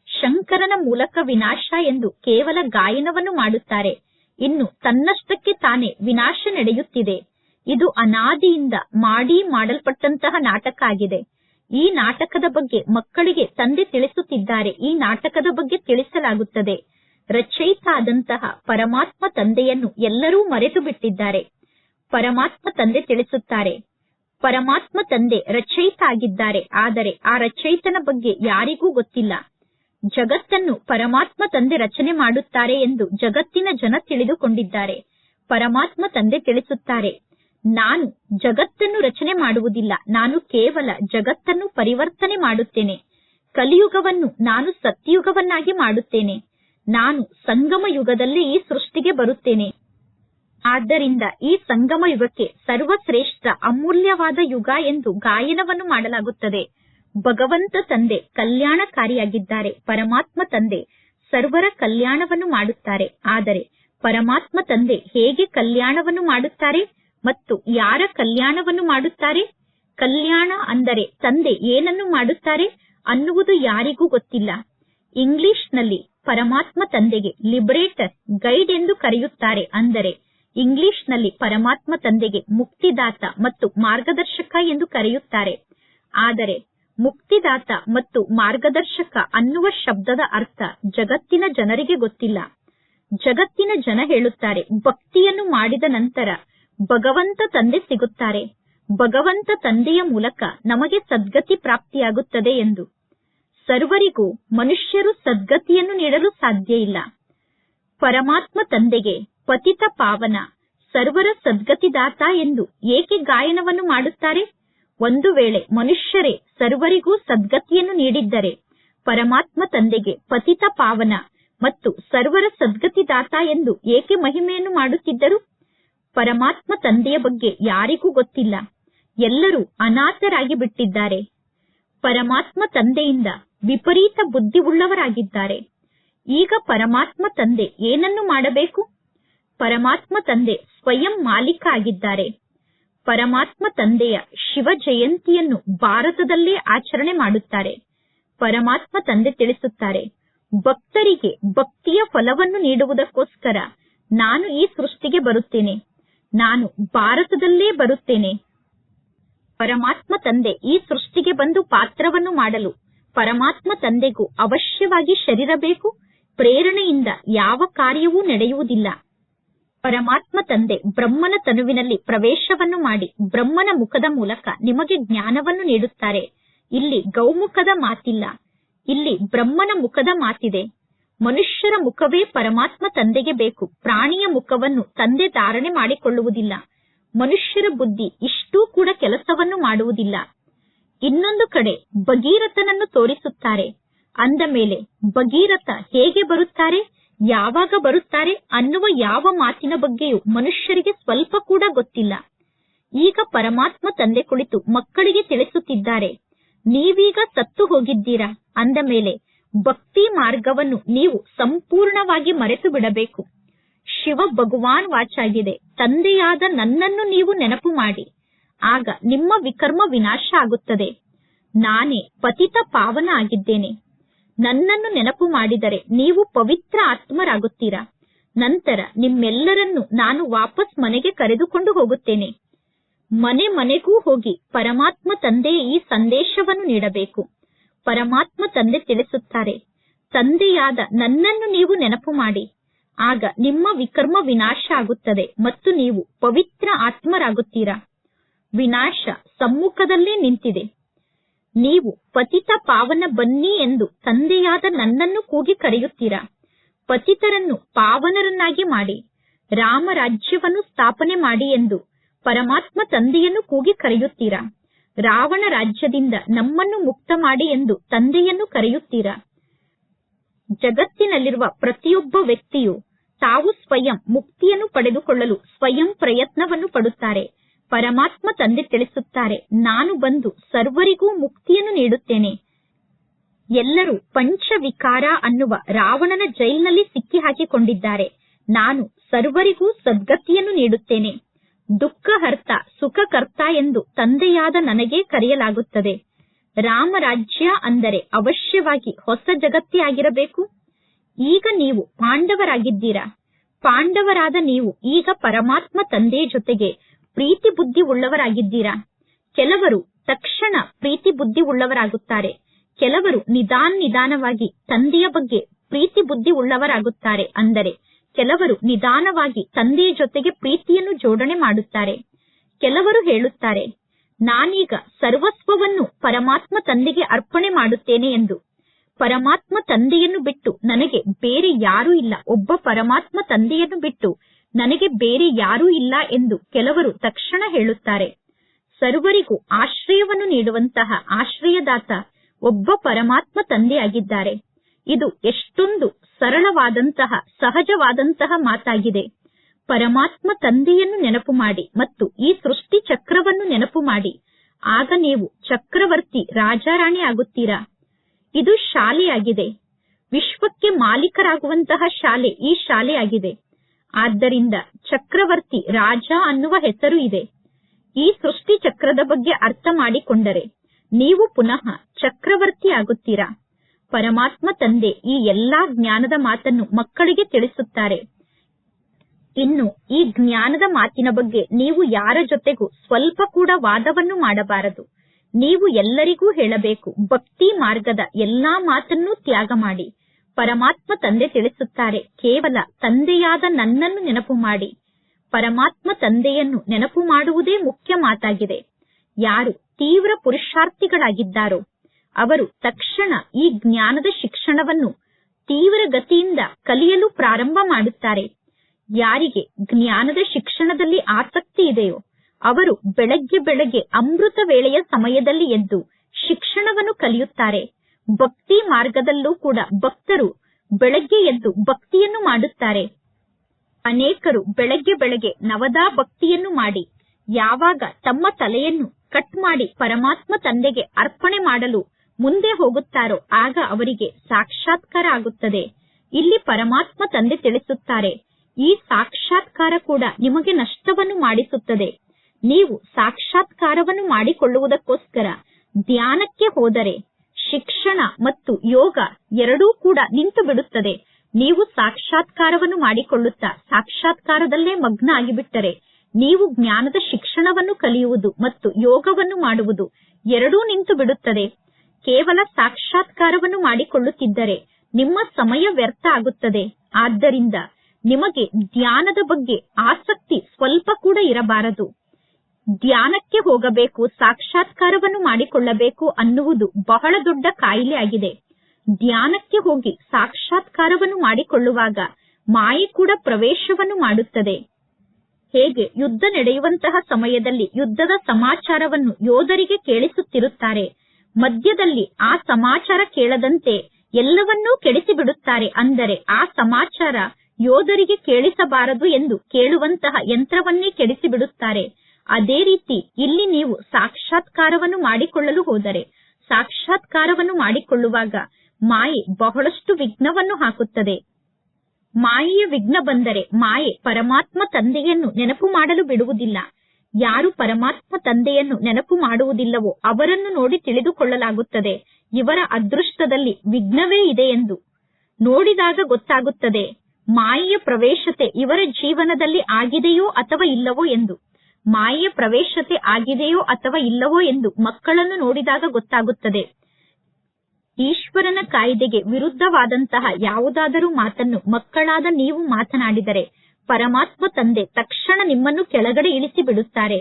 ಶಂಕರನ ಮೂಲಕ ವಿನಾಶ ಎಂದು ಕೇವಲ ಗಾಯನವನ್ನು ಮಾಡುತ್ತಾರೆ. ಇನ್ನು ತನ್ನಷ್ಟಕ್ಕೆ ತಾನೇ ವಿನಾಶ ನಡೆಯುತ್ತಿದೆ. ಇದು ಅನಾದಿಯಿಂದ ಮಾಡಿ ಮಾಡಲ್ಪಟ್ಟಂತಹ ನಾಟಕ ಆಗಿದೆ. ಈ ನಾಟಕದ ಬಗ್ಗೆ ಮಕ್ಕಳಿಗೆ ತಂದೆ ತಿಳಿಸುತ್ತಿದ್ದಾರೆ. ಈ ನಾಟಕದ ಬಗ್ಗೆ ತಿಳಿಸಲಾಗುತ್ತದೆ. ರಚಯಿತ ಆದಂತಹ ಪರಮಾತ್ಮ ತಂದೆಯನ್ನು ಎಲ್ಲರೂ ಮರೆತು ಬಿಟ್ಟಿದ್ದಾರೆ. ಪರಮಾತ್ಮ ತಂದೆ ತಿಳಿಸುತ್ತಾರೆ. ಪರಮಾತ್ಮ ತಂದೆ ರಚಯಿತ ಆಗಿದ್ದಾರೆ. ಆದರೆ ಆ ರಚಯಿತನ ಬಗ್ಗೆ ಯಾರಿಗೂ ಗೊತ್ತಿಲ್ಲ. ಜಗತ್ತನ್ನು ಪರಮಾತ್ಮ ತಂದೆ ರಚನೆ ಮಾಡುತ್ತಾರೆ ಎಂದು ಜಗತ್ತಿನ ಜನ ತಿಳಿದುಕೊಂಡಿದ್ದಾರೆ. ಪರಮಾತ್ಮ ತಂದೆ ತಿಳಿಸುತ್ತಾರೆ. ನಾನು ಜಗತ್ತನ್ನು ರಚನೆ ಮಾಡುವುದಿಲ್ಲ. ನಾನು ಕೇವಲ ಜಗತ್ತನ್ನು ಪರಿವರ್ತನೆ ಮಾಡುತ್ತೇನೆ. ಕಲಿಯುಗವನ್ನು ನಾನು ಸತ್ಯಯುಗವನ್ನಾಗಿ ಮಾಡುತ್ತೇನೆ. ನಾನು ಸಂಗಮ ಯುಗದಲ್ಲಿ ಈ ಸೃಷ್ಟಿಗೆ ಬರುತ್ತೇನೆ. ಆದ್ದರಿಂದ ಈ ಸಂಗಮ ಯುಗಕ್ಕೆ ಸರ್ವಶ್ರೇಷ್ಠ ಅಮೂಲ್ಯವಾದ ಯುಗ ಎಂದು ಗಾಯನವನ್ನು ಮಾಡಲಾಗುತ್ತದೆ. ಭಗವಂತ ತಂದೆ ಕಲ್ಯಾಣಕಾರಿಯಾಗಿದ್ದಾರೆ. ಪರಮಾತ್ಮ ತಂದೆ ಸರ್ವರ ಕಲ್ಯಾಣವನ್ನು ಮಾಡುತ್ತಾರೆ. ಆದರೆ ಪರಮಾತ್ಮ ತಂದೆ ಹೇಗೆ ಕಲ್ಯಾಣವನ್ನು ಮಾಡುತ್ತಾರೆ? ಮತ್ತು ಯಾರ ಕಲ್ಯಾಣವನ್ನು ಮಾಡುತ್ತಾರೆ? ಕಲ್ಯಾಣ ಅಂದರೆ ತಂದೆ ಏನನ್ನು ಮಾಡುತ್ತಾರೆ ಅನ್ನುವುದು ಯಾರಿಗೂ ಗೊತ್ತಿಲ್ಲ. ಇಂಗ್ಲಿಷ್ನಲ್ಲಿ ಪರಮಾತ್ಮ ತಂದೆಗೆ ಲಿಬರೇಟರ್, ಗೈಡ್ ಎಂದು ಕರೆಯುತ್ತಾರೆ. ಅಂದರೆ ಇಂಗ್ಲಿಷ್ನಲ್ಲಿ ಪರಮಾತ್ಮ ತಂದೆಗೆ ಮುಕ್ತಿದಾತ ಮತ್ತು ಮಾರ್ಗದರ್ಶಕ ಎಂದು ಕರೆಯುತ್ತಾರೆ. ಆದರೆ ಮುಕ್ತಿದಾತ ಮತ್ತು ಮಾರ್ಗದರ್ಶಕ ಅನ್ನುವ ಶಬ್ದದ ಅರ್ಥ ಜಗತ್ತಿನ ಜನರಿಗೆ ಗೊತ್ತಿಲ್ಲ. ಜಗತ್ತಿನ ಜನ ಹೇಳುತ್ತಾರೆ, ಭಕ್ತಿಯನ್ನು ಮಾಡಿದ ನಂತರ ಭಗವಂತ ತಂದೆ ಸಿಗುತ್ತಾರೆ. ಭಗವಂತ ತಂದೆಯ ಮೂಲಕ ನಮಗೆ ಸದ್ಗತಿ ಪ್ರಾಪ್ತಿಯಾಗುತ್ತದೆ ಎಂದು. ಸರ್ವರಿಗೂ ಮನುಷ್ಯರು ಸದ್ಗತಿಯನ್ನು ನೀಡಲು ಸಾಧ್ಯ ಇಲ್ಲ. ಪರಮಾತ್ಮ ತಂದೆಗೆ ಪತಿತ ಪಾವನ, ಸರ್ವರ ಸದ್ಗತಿದಾತ ಎಂದು ಏಕೆ ಗಾಯನವನ್ನು ಮಾಡುತ್ತಾರೆ? ಒಂದು ವೇಳೆ ಮನುಷ್ಯರೇ ಸರ್ವರಿಗೂ ಸದ್ಗತಿಯನ್ನು ನೀಡಿದ್ದರೆ, ಪರಮಾತ್ಮ ತಂದೆಗೆ ಪತಿತ ಪಾವನ ಮತ್ತು ಸರ್ವರ ಸದ್ಗತಿದಾತ ಎಂದು ಏಕೆ ಮಹಿಮೆಯನ್ನು ಮಾಡುತ್ತಿದ್ದರು? ಪರಮಾತ್ಮ ತಂದೆಯ ಬಗ್ಗೆ ಯಾರಿಗೂ ಗೊತ್ತಿಲ್ಲ. ಎಲ್ಲರೂ ಅನಾಥರಾಗಿ ಬಿಟ್ಟಿದ್ದಾರೆ. ಪರಮಾತ್ಮ ತಂದೆಯಿಂದ ವಿಪರೀತ ಬುದ್ಧಿ ಉಳ್ಳವರಾಗಿದ್ದಾರೆ. ಈಗ ಪರಮಾತ್ಮ ತಂದೆ ಏನನ್ನು ಮಾಡಬೇಕು? ಪರಮಾತ್ಮ ತಂದೆ ಸ್ವಯಂ ಮಾಲೀಕ ಆಗಿದ್ದಾರೆ. ಪರಮಾತ್ಮ ತಂದೆಯ ಶಿವ ಜಯಂತಿಯನ್ನು ಭಾರತದಲ್ಲೇ ಆಚರಣೆ ಮಾಡುತ್ತಾರೆ. ಪರಮಾತ್ಮ ತಂದೆ ತಿಳಿಸುತ್ತಾರೆ, ಭಕ್ತರಿಗೆ ಭಕ್ತಿಯ ಫಲವನ್ನು ನೀಡುವುದಕ್ಕೋಸ್ಕರ ನಾನು ಈ ಸೃಷ್ಟಿಗೆ ಬರುತ್ತೇನೆ. ನಾನು ಭಾರತದಲ್ಲೇ ಬರುತ್ತೇನೆ. ಪರಮಾತ್ಮ ತಂದೆ ಈ ಸೃಷ್ಟಿಗೆ ಬಂದು ಪಾತ್ರವನ್ನು ಮಾಡಲು ಪರಮಾತ್ಮ ತಂದೆಗೂ ಅವಶ್ಯವಾಗಿ ಶರೀರ ಬೇಕು, ಪ್ರೇರಣೆಯಿಂದ ಯಾವ ಕಾರ್ಯವೂ ನಡೆಯುವುದಿಲ್ಲ. ಪರಮಾತ್ಮ ತಂದೆ ಬ್ರಹ್ಮನ ತನುವಿನಲ್ಲಿ ಪ್ರವೇಶವನ್ನು ಮಾಡಿ ಬ್ರಹ್ಮನ ಮುಖದ ಮೂಲಕ ನಿಮಗೆ ಜ್ಞಾನವನ್ನು ನೀಡುತ್ತಾರೆ. ಇಲ್ಲಿ ಗೌಮುಖದ ಮಾತಿಲ್ಲ. ಇಲ್ಲಿ ಬ್ರಹ್ಮನ ಮುಖದ ಮಾತಿದೆ. ಮನುಷ್ಯರ ಮುಖವೇ ಪರಮಾತ್ಮ ತಂದೆಗೆ ಬೇಕು. ಪ್ರಾಣಿಯ ಮುಖವನ್ನು ತಂದೆ ಧಾರಣೆ ಮಾಡಿಕೊಳ್ಳುವುದಿಲ್ಲ. ಮನುಷ್ಯರ ಬುದ್ಧಿ ಇಷ್ಟೂ ಕೂಡ ಕೆಲಸವನ್ನು ಮಾಡುವುದಿಲ್ಲ. ಇನ್ನೊಂದು ಕಡೆ ಭಗೀರಥನನ್ನು ತೋರಿಸುತ್ತಾರೆ. ಅಂದ ಮೇಲೆ, ಭಗೀರಥ ಹೇಗೆ ಬರುತ್ತಾರೆ? ಯಾವಾಗ ಬರುತ್ತಾರೆ ಅನ್ನುವ ಯಾವ ಮಾತಿನ ಬಗ್ಗೆಯೂ ಮನುಷ್ಯರಿಗೆ ಸ್ವಲ್ಪ ಕೂಡ ಗೊತ್ತಿಲ್ಲ. ಈಗ ಪರಮಾತ್ಮ ತಂದೆ ಕುಳಿತು ಮಕ್ಕಳಿಗೆ ತಿಳಿಸುತ್ತಿದ್ದಾರೆ. ನೀವೀಗ ಸತ್ತು ಹೋಗಿದ್ದೀರಾ? ಅಂದ ಮೇಲೆ ಭಕ್ತಿ ಮಾರ್ಗವನ್ನು ನೀವು ಸಂಪೂರ್ಣವಾಗಿ ಮರೆತು ಬಿಡಬೇಕು. ಶಿವ ಭಗವಾನ್ ವಾಚಾಗಿದೆ. ತಂದೆಯಾದ ನನ್ನನ್ನು ನೀವು ನೆನಪು ಮಾಡಿ. ಆಗ ನಿಮ್ಮ ವಿಕರ್ಮ ವಿನಾಶ ಆಗುತ್ತದೆ. ನಾನೇ ಪತಿತ ಪಾವನ ಆಗಿದ್ದೇನೆ. ನನ್ನನ್ನು ನೆನಪು ಮಾಡಿದರೆ ನೀವು ಪವಿತ್ರ ಆತ್ಮರಾಗುತ್ತೀರಾ? ನಂತರ ನಿಮ್ಮೆಲ್ಲರನ್ನು ನಾನು ವಾಪಸ್ ಮನೆಗೆ ಕರೆದುಕೊಂಡು ಹೋಗುತ್ತೇನೆ. ಮನೆ ಮನೆಗೂ ಹೋಗಿ ಪರಮಾತ್ಮ ತಂದೆ ಈ ಸಂದೇಶವನ್ನು ನೀಡಬೇಕು. ಪರಮಾತ್ಮ ತಂದೆ ತಿಳಿಸುತ್ತಾರೆ. ತಂದೆಯಾದ ನನ್ನನ್ನು ನೀವು ನೆನಪು ಮಾಡಿ. ಆಗ ನಿಮ್ಮ ವಿಕರ್ಮ ವಿನಾಶ ಆಗುತ್ತದೆ ಮತ್ತು ನೀವು ಪವಿತ್ರ ಆತ್ಮರಾಗುತ್ತೀರಾ. ವಿನಾಶ ಸಮ್ಮುಖದಲ್ಲೇ ನಿಂತಿದೆ. ನೀವು ಪತಿತ ಪಾವನ ಬನ್ನಿ ಎಂದು ತಂದೆಯಾದ ನನ್ನನ್ನು ಕೂಗಿ ಕರೆಯುತ್ತೀರಾ. ಪತಿತರನ್ನು ಪಾವನರನ್ನಾಗಿ ಮಾಡಿ. ರಾಮ ರಾಜ್ಯವನ್ನು ಸ್ಥಾಪನೆ ಮಾಡಿ ಎಂದು ಪರಮಾತ್ಮ ತಂದೆಯನ್ನು ಕೂಗಿ ಕರೆಯುತ್ತೀರಾ. ರಾವಣ ರಾಜ್ಯದಿಂದ ನಮ್ಮನ್ನು ಮುಕ್ತ ಮಾಡಿ ಎಂದು ತಂದೆಯನ್ನು ಕರೆಯುತ್ತೀರಾ? ಜಗತ್ತಿನಲ್ಲಿರುವ ಪ್ರತಿಯೊಬ್ಬ ವ್ಯಕ್ತಿಯು ತಾವು ಸ್ವಯಂ ಮುಕ್ತಿಯನ್ನು ಪಡೆದುಕೊಳ್ಳಲು ಸ್ವಯಂ ಪ್ರಯತ್ನವನ್ನು ಪಡುತ್ತಾರೆ. ಪರಮಾತ್ಮ ತಂದೆ ತಿಳಿಸುತ್ತಾರೆ, ನಾನು ಬಂದು ಸರ್ವರಿಗೂ ಮುಕ್ತಿಯನ್ನು ನೀಡುತ್ತೇನೆ. ಎಲ್ಲರೂ ಪಂಚವಿಕಾರ ಅನ್ನುವ ರಾವಣನ ಜೈಲಿನಲ್ಲಿ ಸಿಕ್ಕಿ ಹಾಕಿಕೊಂಡಿದ್ದಾರೆ ನಾನು ಸರ್ವರಿಗೂ ಸದ್ಗತಿಯನ್ನು ನೀಡುತ್ತೇನೆ. ದುಃಖಹರ್ತ, ಸುಖಕರ್ತ ಎಂದು ತಂದೆಯಾದ ನನಗೆ ಕರೆಯಲಾಗುತ್ತದೆ. ರಾಮರಾಜ್ಯ ಅಂದರೆ ಅವಶ್ಯವಾಗಿ ಹೊಸ ಜಗತ್ತೇ ಆಗಿರಬೇಕು ಈಗ ನೀವು ಪಾಂಡವರಾಗಿದ್ದೀರಾ? ಪಾಂಡವರಾದ ನೀವು ಈಗ ಪರಮಾತ್ಮ ತಂದೆಯ ಜೊತೆಗೆ ಪ್ರೀತಿ ಬುದ್ಧಿ ಉಳ್ಳವರಾಗಿದ್ದೀರಾ? ಕೆಲವರು ತಕ್ಷಣ ಪ್ರೀತಿ ಬುದ್ಧಿ ಉಳ್ಳವರಾಗುತ್ತಾರೆ. ಕೆಲವರು ನಿಧಾನ ನಿಧಾನವಾಗಿ ತಂದೆಯ ಬಗ್ಗೆ ಪ್ರೀತಿ ಬುದ್ಧಿ ಉಳ್ಳವರಾಗುತ್ತಾರೆ ಅಂದರೆ ಕೆಲವರು ನಿಧಾನವಾಗಿ ತಂದೆಯ ಜೊತೆಗೆ ಪ್ರೀತಿಯನ್ನು ಜೋಡಣೆ ಮಾಡುತ್ತಾರೆ. ಕೆಲವರು ಹೇಳುತ್ತಾರೆ, ನಾನೀಗ ಸರ್ವಸ್ವವನ್ನು ಪರಮಾತ್ಮ ತಂದೆಗೆ ಅರ್ಪಣೆ ಮಾಡುತ್ತೇನೆ ಎಂದು. ಪರಮಾತ್ಮ ತಂದೆಯನ್ನು ಬಿಟ್ಟು ನನಗೆ ಬೇರೆ ಯಾರೂ ಇಲ್ಲ. ಒಬ್ಬ ಪರಮಾತ್ಮ ತಂದೆಯನ್ನು ಬಿಟ್ಟು ನನಗೆ ಬೇರೆ ಯಾರೂ ಇಲ್ಲ ಎಂದು ಕೆಲವರು ತಕ್ಷಣ ಹೇಳುತ್ತಾರೆ. ಸರ್ವರಿಗೂ ಆಶ್ರಯವನ್ನು ನೀಡುವಂತಹ ಆಶ್ರಯದಾತ ಒಬ್ಬ ಪರಮಾತ್ಮ ತಂದೆಯಾಗಿದ್ದಾರೆ. ಇದು ಎಷ್ಟೊಂದು ಸರಳವಾದಂತಹ, ಸಹಜವಾದಂತಹ ಮಾತಾಗಿದೆ. ಪರಮಾತ್ಮ ತಂದೆಯನ್ನು ನೆನಪು ಮಾಡಿ ಮತ್ತು ಈ ಸೃಷ್ಟಿ ಚಕ್ರವನ್ನು ನೆನಪು ಮಾಡಿ. ಆಗ ನೀವು ಚಕ್ರವರ್ತಿ ರಾಜಾರಾಣಿ ಆಗುತ್ತೀರಾ? ಇದು ಶಾಲೆಯಾಗಿದೆ. ವಿಶ್ವಕ್ಕೆ ಮಾಲೀಕರಾಗುವಂತಹ ಶಾಲೆ ಈ ಶಾಲೆಯಾಗಿದೆ. ಆದ್ದರಿಂದ ಚಕ್ರವರ್ತಿ ರಾಜ ಅನ್ನುವ ಹೆಸರು ಇದೆ. ಈ ಸೃಷ್ಟಿ ಚಕ್ರದ ಬಗ್ಗೆ ಅರ್ಥ ಮಾಡಿಕೊಂಡರೆ ನೀವು ಪುನಃ ಚಕ್ರವರ್ತಿ ಆಗುತ್ತೀರಾ? ಪರಮಾತ್ಮ ತಂದೆ ಈ ಎಲ್ಲಾ ಜ್ಞಾನದ ಮಾತನ್ನು ಮಕ್ಕಳಿಗೆ ತಿಳಿಸುತ್ತಾರೆ. ಇನ್ನು ಈ ಜ್ಞಾನದ ಮಾತಿನ ಬಗ್ಗೆ ನೀವು ಯಾರ ಜೊತೆಗೂ ಸ್ವಲ್ಪ ಕೂಡ ವಾದವನ್ನು ಮಾಡಬಾರದು. ನೀವು ಎಲ್ಲರಿಗೂ ಹೇಳಬೇಕು, ಭಕ್ತಿ ಮಾರ್ಗದ ಎಲ್ಲಾ ಮಾತನ್ನೂ ತ್ಯಾಗ ಮಾಡಿ. ಪರಮಾತ್ಮ ತಂದೆ ತಿಳಿಸುತ್ತಾರೆ, ಕೇವಲ ತಂದೆಯಾದ ನನ್ನನ್ನು ನೆನಪು ಮಾಡಿ. ಪರಮಾತ್ಮ ತಂದೆಯನ್ನು ನೆನಪು ಮಾಡುವುದೇ ಮುಖ್ಯ ಮಾತಾಗಿದೆ. ಯಾರು ತೀವ್ರ ಪುರುಷಾರ್ಥಿಗಳಾಗಿದ್ದಾರೋ ಅವರು ತಕ್ಷಣ ಈ ಜ್ಞಾನದ ಶಿಕ್ಷಣವನ್ನು ತೀವ್ರ ಗತಿಯಿಂದ ಕಲಿಯಲು ಪ್ರಾರಂಭ ಮಾಡುತ್ತಾರೆ. ಯಾರಿಗೆ ಜ್ಞಾನದ ಶಿಕ್ಷಣದಲ್ಲಿ ಆಸಕ್ತಿ ಇದೆಯೋ, ಅವರು ಬೆಳಗ್ಗೆ ಬೆಳಗ್ಗೆ ಅಮೃತ ವೇಳೆಯ ಸಮಯದಲ್ಲಿ ಎದ್ದು ಶಿಕ್ಷಣವನ್ನು ಕಲಿಯುತ್ತಾರೆ. ಭಕ್ತಿ ಮಾರ್ಗದಲ್ಲೂ ಕೂಡ ಭಕ್ತರು ಬೆಳಗ್ಗೆ ಎದ್ದು ಭಕ್ತಿಯನ್ನು ಮಾಡುತ್ತಾರೆ. ಅನೇಕರು ಬೆಳಗ್ಗೆ ಬೆಳಗ್ಗೆ ನವದಾ ಭಕ್ತಿಯನ್ನು ಮಾಡಿ, ಯಾವಾಗ ತಮ್ಮ ತಲೆಯನ್ನು ಕಟ್ ಮಾಡಿ ಪರಮಾತ್ಮ ತಂದೆಗೆ ಅರ್ಪಣೆ ಮಾಡಲು ಮುಂದೆ ಹೋಗುತ್ತಾರೋ ಆಗ ಅವರಿಗೆ ಸಾಕ್ಷಾತ್ಕಾರ ಆಗುತ್ತದೆ. ಇಲ್ಲಿ ಪರಮಾತ್ಮ ತಂದೆ ತಿಳಿಸುತ್ತಾರೆ, ಈ ಸಾಕ್ಷಾತ್ಕಾರ ಕೂಡ ನಿಮಗೆ ನಷ್ಟವನ್ನು ಮಾಡಿಸುತ್ತದೆ. ನೀವು ಸಾಕ್ಷಾತ್ಕಾರವನ್ನು ಮಾಡಿಕೊಳ್ಳುವುದಕ್ಕೋಸ್ಕರ ಧ್ಯಾನಕ್ಕೆ ಹೋದರೆ ಶಿಕ್ಷಣ ಮತ್ತು ಯೋಗ ಎರಡೂ ಕೂಡ ನಿಂತು ಬಿಡುತ್ತದೆ. ನೀವು ಸಾಕ್ಷಾತ್ಕಾರವನ್ನು ಮಾಡಿಕೊಳ್ಳುತ್ತಾ ಸಾಕ್ಷಾತ್ಕಾರದಲ್ಲೇ ಮಗ್ನ ಆಗಿಬಿಟ್ಟರೆ ನೀವು ಜ್ಞಾನದ ಶಿಕ್ಷಣವನ್ನು ಕಲಿಯುವುದು ಮತ್ತು ಯೋಗವನ್ನು ಮಾಡುವುದು ಎರಡೂ ನಿಂತು ಬಿಡುತ್ತದೆ. ಕೇವಲ ಸಾಕ್ಷಾತ್ಕಾರವನ್ನು ಮಾಡಿಕೊಳ್ಳುತ್ತಿದ್ದರೆ ನಿಮ್ಮ ಸಮಯ ವ್ಯರ್ಥ ಆಗುತ್ತದೆ. ಆದ್ದರಿಂದ ನಿಮಗೆ ಧ್ಯಾನದ ಬಗ್ಗೆ ಆಸಕ್ತಿ ಸ್ವಲ್ಪ ಕೂಡ ಇರಬಾರದು. ಧ್ಯಾನಕ್ಕೆ ಹೋಗಬೇಕು, ಸಾಕ್ಷಾತ್ಕಾರವನ್ನು ಮಾಡಿಕೊಳ್ಳಬೇಕು ಅನ್ನುವುದು ಬಹಳ ದೊಡ್ಡ ಕಾಯಿಲೆ ಆಗಿದೆ ಧ್ಯಾನಕ್ಕೆ ಹೋಗಿ ಸಾಕ್ಷಾತ್ಕಾರವನ್ನು ಮಾಡಿಕೊಳ್ಳುವಾಗ ಮಾಯೆ ಕೂಡ ಪ್ರವೇಶವನ್ನು ಮಾಡುತ್ತದೆ. ಹೇಗೆ ಯುದ್ಧ ನಡೆಯುವಂತಹ ಸಮಯದಲ್ಲಿ ಯುದ್ಧದ ಸಮಾಚಾರವನ್ನು ಯೋಧರಿಗೆ ಕೇಳಿಸುತ್ತಿರುತ್ತಾರೆ? ಮಧ್ಯದಲ್ಲಿ ಆ ಸಮಾಚಾರ ಕೇಳದಂತೆ ಎಲ್ಲವನ್ನೂ ಕೆಡಿಸಿಬಿಡುತ್ತಾರೆ. ಅಂದರೆ ಆ ಸಮಾಚಾರ ಯೋಧರಿಗೆ ಕೇಳಿಸಬಾರದು ಎಂದು ಕೇಳುವಂತಹ ಯಂತ್ರವನ್ನೇ ಕೆಡಿಸಿಬಿಡುತ್ತಾರೆ. ಅದೇ ರೀತಿ ಇಲ್ಲಿ ನೀವು ಸಾಕ್ಷಾತ್ಕಾರವನ್ನು ಮಾಡಿಕೊಳ್ಳಲು ಹೋದರೆ, ಸಾಕ್ಷಾತ್ಕಾರವನ್ನು ಮಾಡಿಕೊಳ್ಳುವಾಗ ಮಾಯೆ ಬಹಳಷ್ಟು ವಿಘ್ನವನ್ನು ಹಾಕುತ್ತದೆ. ಮಾಯೆಯ ವಿಘ್ನ ಬಂದರೆ ಮಾಯೆ ಪರಮಾತ್ಮ ತಂದೆಯನ್ನು ನೆನಪು ಮಾಡಲು ಬಿಡುವುದಿಲ್ಲ. ಯಾರು ಪರಮಾತ್ಮ ತಂದೆಯನ್ನು ನೆನಪು ಮಾಡುವುದಿಲ್ಲವೋ ಅವರನ್ನು ನೋಡಿ ತಿಳಿದುಕೊಳ್ಳಲಾಗುತ್ತದೆ. ಇವರ ಅದೃಷ್ಟದಲ್ಲಿ ವಿಘ್ನವೇ ಇದೆ ಎಂದು ನೋಡಿದಾಗ ಗೊತ್ತಾಗುತ್ತದೆ. ಮಾಯೆಯ ಪ್ರವೇಶತೆ ಇವರ ಜೀವನದಲ್ಲಿ ಆಗಿದೆಯೋ ಅಥವಾ ಇಲ್ಲವೋ ಎಂದು. ಮಾಯೆಯ ಪ್ರವೇಶತೆ ಆಗಿದೆಯೋ ಅಥವಾ ಇಲ್ಲವೋ ಎಂದು ಮಕ್ಕಳನ್ನು ನೋಡಿದಾಗ ಗೊತ್ತಾಗುತ್ತದೆ. ಈಶ್ವರನ ಕಾಯ್ದೆಗೆ ವಿರುದ್ಧವಾದಂತಹ ಯಾವುದಾದರೂ ಮಾತನ್ನು ಮಕ್ಕಳಾದ ನೀವು ಮಾತನಾಡಿದರೆ ಪರಮಾತ್ಮ ತಂದೆ ತಕ್ಷಣ ನಿಮ್ಮನ್ನು ಕೆಳಗಡೆ ಇಳಿಸಿ ಬಿಡುತ್ತಾರೆ.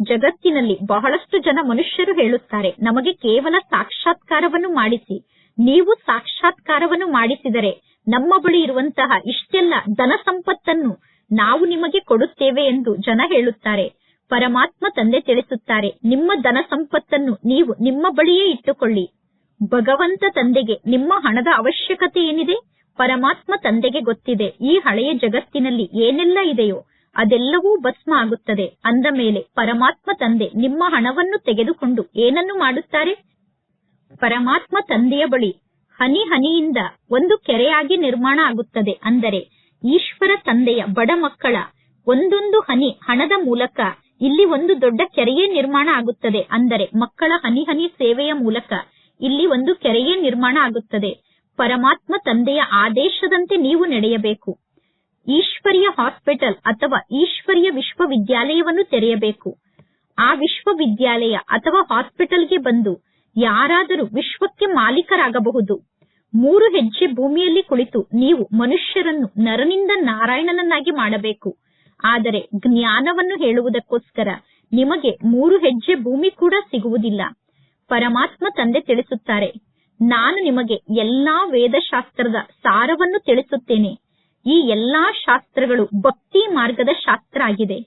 ಜಗತ್ತಿನಲ್ಲಿ ಬಹಳಷ್ಟು ಜನ ಮನುಷ್ಯರು ಹೇಳುತ್ತಾರೆ, ನಮಗೆ ಕೇವಲ ಸಾಕ್ಷಾತ್ಕಾರವನ್ನು ಮಾಡಿಸಿ, ನೀವು ಸಾಕ್ಷಾತ್ಕಾರವನ್ನು ಮಾಡಿಸಿದರೆ ನಮ್ಮ ಬಳಿ ಇರುವಂತಹ ಇಷ್ಟೆಲ್ಲ ಧನ ಸಂಪತ್ತನ್ನು ನಾವು ನಿಮಗೆ ಕೊಡುತ್ತೇವೆ ಎಂದು ಜನ ಹೇಳುತ್ತಾರೆ. ಪರಮಾತ್ಮ ತಂದೆ ತಿಳಿಸುತ್ತಾರೆ, ನಿಮ್ಮ ಧನ ಸಂಪತ್ತನ್ನು ನೀವು ನಿಮ್ಮ ಬಳಿಯೇ ಇಟ್ಟುಕೊಳ್ಳಿ. ಭಗವಂತ ತಂದೆಗೆ ನಿಮ್ಮ ಹಣದ ಅವಶ್ಯಕತೆ ಏನಿದೆ? ಪರಮಾತ್ಮ ತಂದೆಗೆ ಗೊತ್ತಿದೆ. ಈ ಹಳೆಯ ಜಗತ್ತಿನಲ್ಲಿ ಏನೆಲ್ಲ ಇದೆಯೋ ಅದೆಲ್ಲವೂ ಭಸ್ಮ ಆಗುತ್ತದೆ. ಅಂದ ಮೇಲೆ ಪರಮಾತ್ಮ ತಂದೆ ನಿಮ್ಮ ಹಣವನ್ನು ತೆಗೆದುಕೊಂಡು ಏನನ್ನು ಮಾಡುತ್ತಾರೆ? ಪರಮಾತ್ಮ ತಂದೆಯ ಬಳಿ ಹನಿ ಹನಿಯಿಂದ ಒಂದು ಕೆರೆಯಾಗಿ ನಿರ್ಮಾಣ ಆಗುತ್ತದೆ. ಅಂದರೆ ಈಶ್ವರ ತಂದೆಯ ಬಡ ಮಕ್ಕಳ ಒಂದೊಂದು ಹನಿ ಹಣದ ಮೂಲಕ ಇಲ್ಲಿ ಒಂದು ದೊಡ್ಡ ಕೆರೆಯೇ ನಿರ್ಮಾಣ ಆಗುತ್ತದೆ. ಅಂದರೆ ಮಕ್ಕಳ ಹನಿ ಹನಿ ಸೇವೆಯ ಮೂಲಕ ಇಲ್ಲಿ ಒಂದು ಕೆರೆಯೇ ನಿರ್ಮಾಣ ಆಗುತ್ತದೆ. ಪರಮಾತ್ಮ ತಂದೆಯ ಆದೇಶದಂತೆ ನೀವು ನಡೆಯಬೇಕು. ಈಶ್ವರ್ಯ ಹಾಸ್ಪಿಟಲ್ ಅಥವಾ ಈಶ್ವರಿಯ ವಿಶ್ವವಿದ್ಯಾಲಯವನ್ನು ತೆರೆಯಬೇಕು. ಆ ವಿಶ್ವವಿದ್ಯಾಲಯ ಅಥವಾ ಹಾಸ್ಪಿಟಲ್ಗೆ ಬಂದು ಯಾರಾದರೂ ವಿಶ್ವಕ್ಕೆ ಮಾಲೀಕರಾಗಬಹುದು. ಮೂರು ಹೆಜ್ಜೆ ಭೂಮಿಯಲ್ಲಿ ಕುಳಿತು ನೀವು ಮನುಷ್ಯರನ್ನು ನರನಿಂದ ನಾರಾಯಣನನ್ನಾಗಿ ಮಾಡಬೇಕು. ಆದರೆ ಜ್ಞಾನವನ್ನು ಹೇಳುವುದಕ್ಕೋಸ್ಕರ ನಿಮಗೆ ಮೂರು ಹೆಜ್ಜೆ ಭೂಮಿ ಕೂಡ ಸಿಗುವುದಿಲ್ಲ. ಪರಮಾತ್ಮ ತಂದೆ ತಿಳಿಸುತ್ತಾರೆ ನಾನು ನಿಮಗೆ ಎಲ್ಲಾ ವೇದಶಾಸ್ತ್ರದ ಸಾರವನ್ನು ತಿಳಿಸುತ್ತೇನೆ. ಈ ಎಲ್ಲಾ ಶಾಸ್ತ್ರಗಳು ಭಕ್ತಿ ಮಾರ್ಗದ ಶಾಸ್ತ್ರ ಆಗಿದೆ.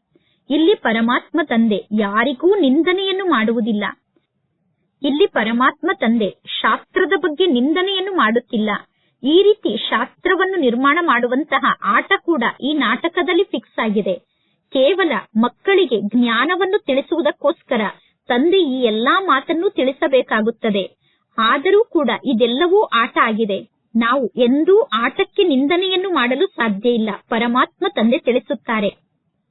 ಇಲ್ಲಿ ಪರಮಾತ್ಮ ತಂದೆ ಯಾರಿಗೂ ನಿಂದನೆಯನ್ನು ಮಾಡುವುದಿಲ್ಲ. ಇಲ್ಲಿ ಪರಮಾತ್ಮ ತಂದೆ ಶಾಸ್ತ್ರದ ಬಗ್ಗೆ ನಿಂದನೆಯನ್ನು ಮಾಡುತ್ತಿಲ್ಲ. ಈ ರೀತಿ ಶಾಸ್ತ್ರವನ್ನು ನಿರ್ಮಾಣ ಮಾಡುವಂತಹ ಆಟ ಕೂಡ ಈ ನಾಟಕದಲ್ಲಿ ಫಿಕ್ಸ್ ಆಗಿದೆ. ಕೇವಲ ಮಕ್ಕಳಿಗೆ ಜ್ಞಾನವನ್ನು ತಿಳಿಸುವುದಕ್ಕೋಸ್ಕರ ತಂದೆ ಈ ಎಲ್ಲಾ ಮಾತನ್ನು ತಿಳಿಸಬೇಕಾಗುತ್ತದೆ. ಆದರೂ ಕೂಡ ಇದೆಲ್ಲವೂ ಆಟ ಆಗಿದೆ. ನಾವು ಎಂದೂ ಆಟಕ್ಕೆ ನಿಂದನೆಯನ್ನು ಮಾಡಲು ಸಾಧ್ಯ ಇಲ್ಲ, ಪರಮಾತ್ಮ ತಂದೆ ತಿಳಿಸುತ್ತಾರೆ.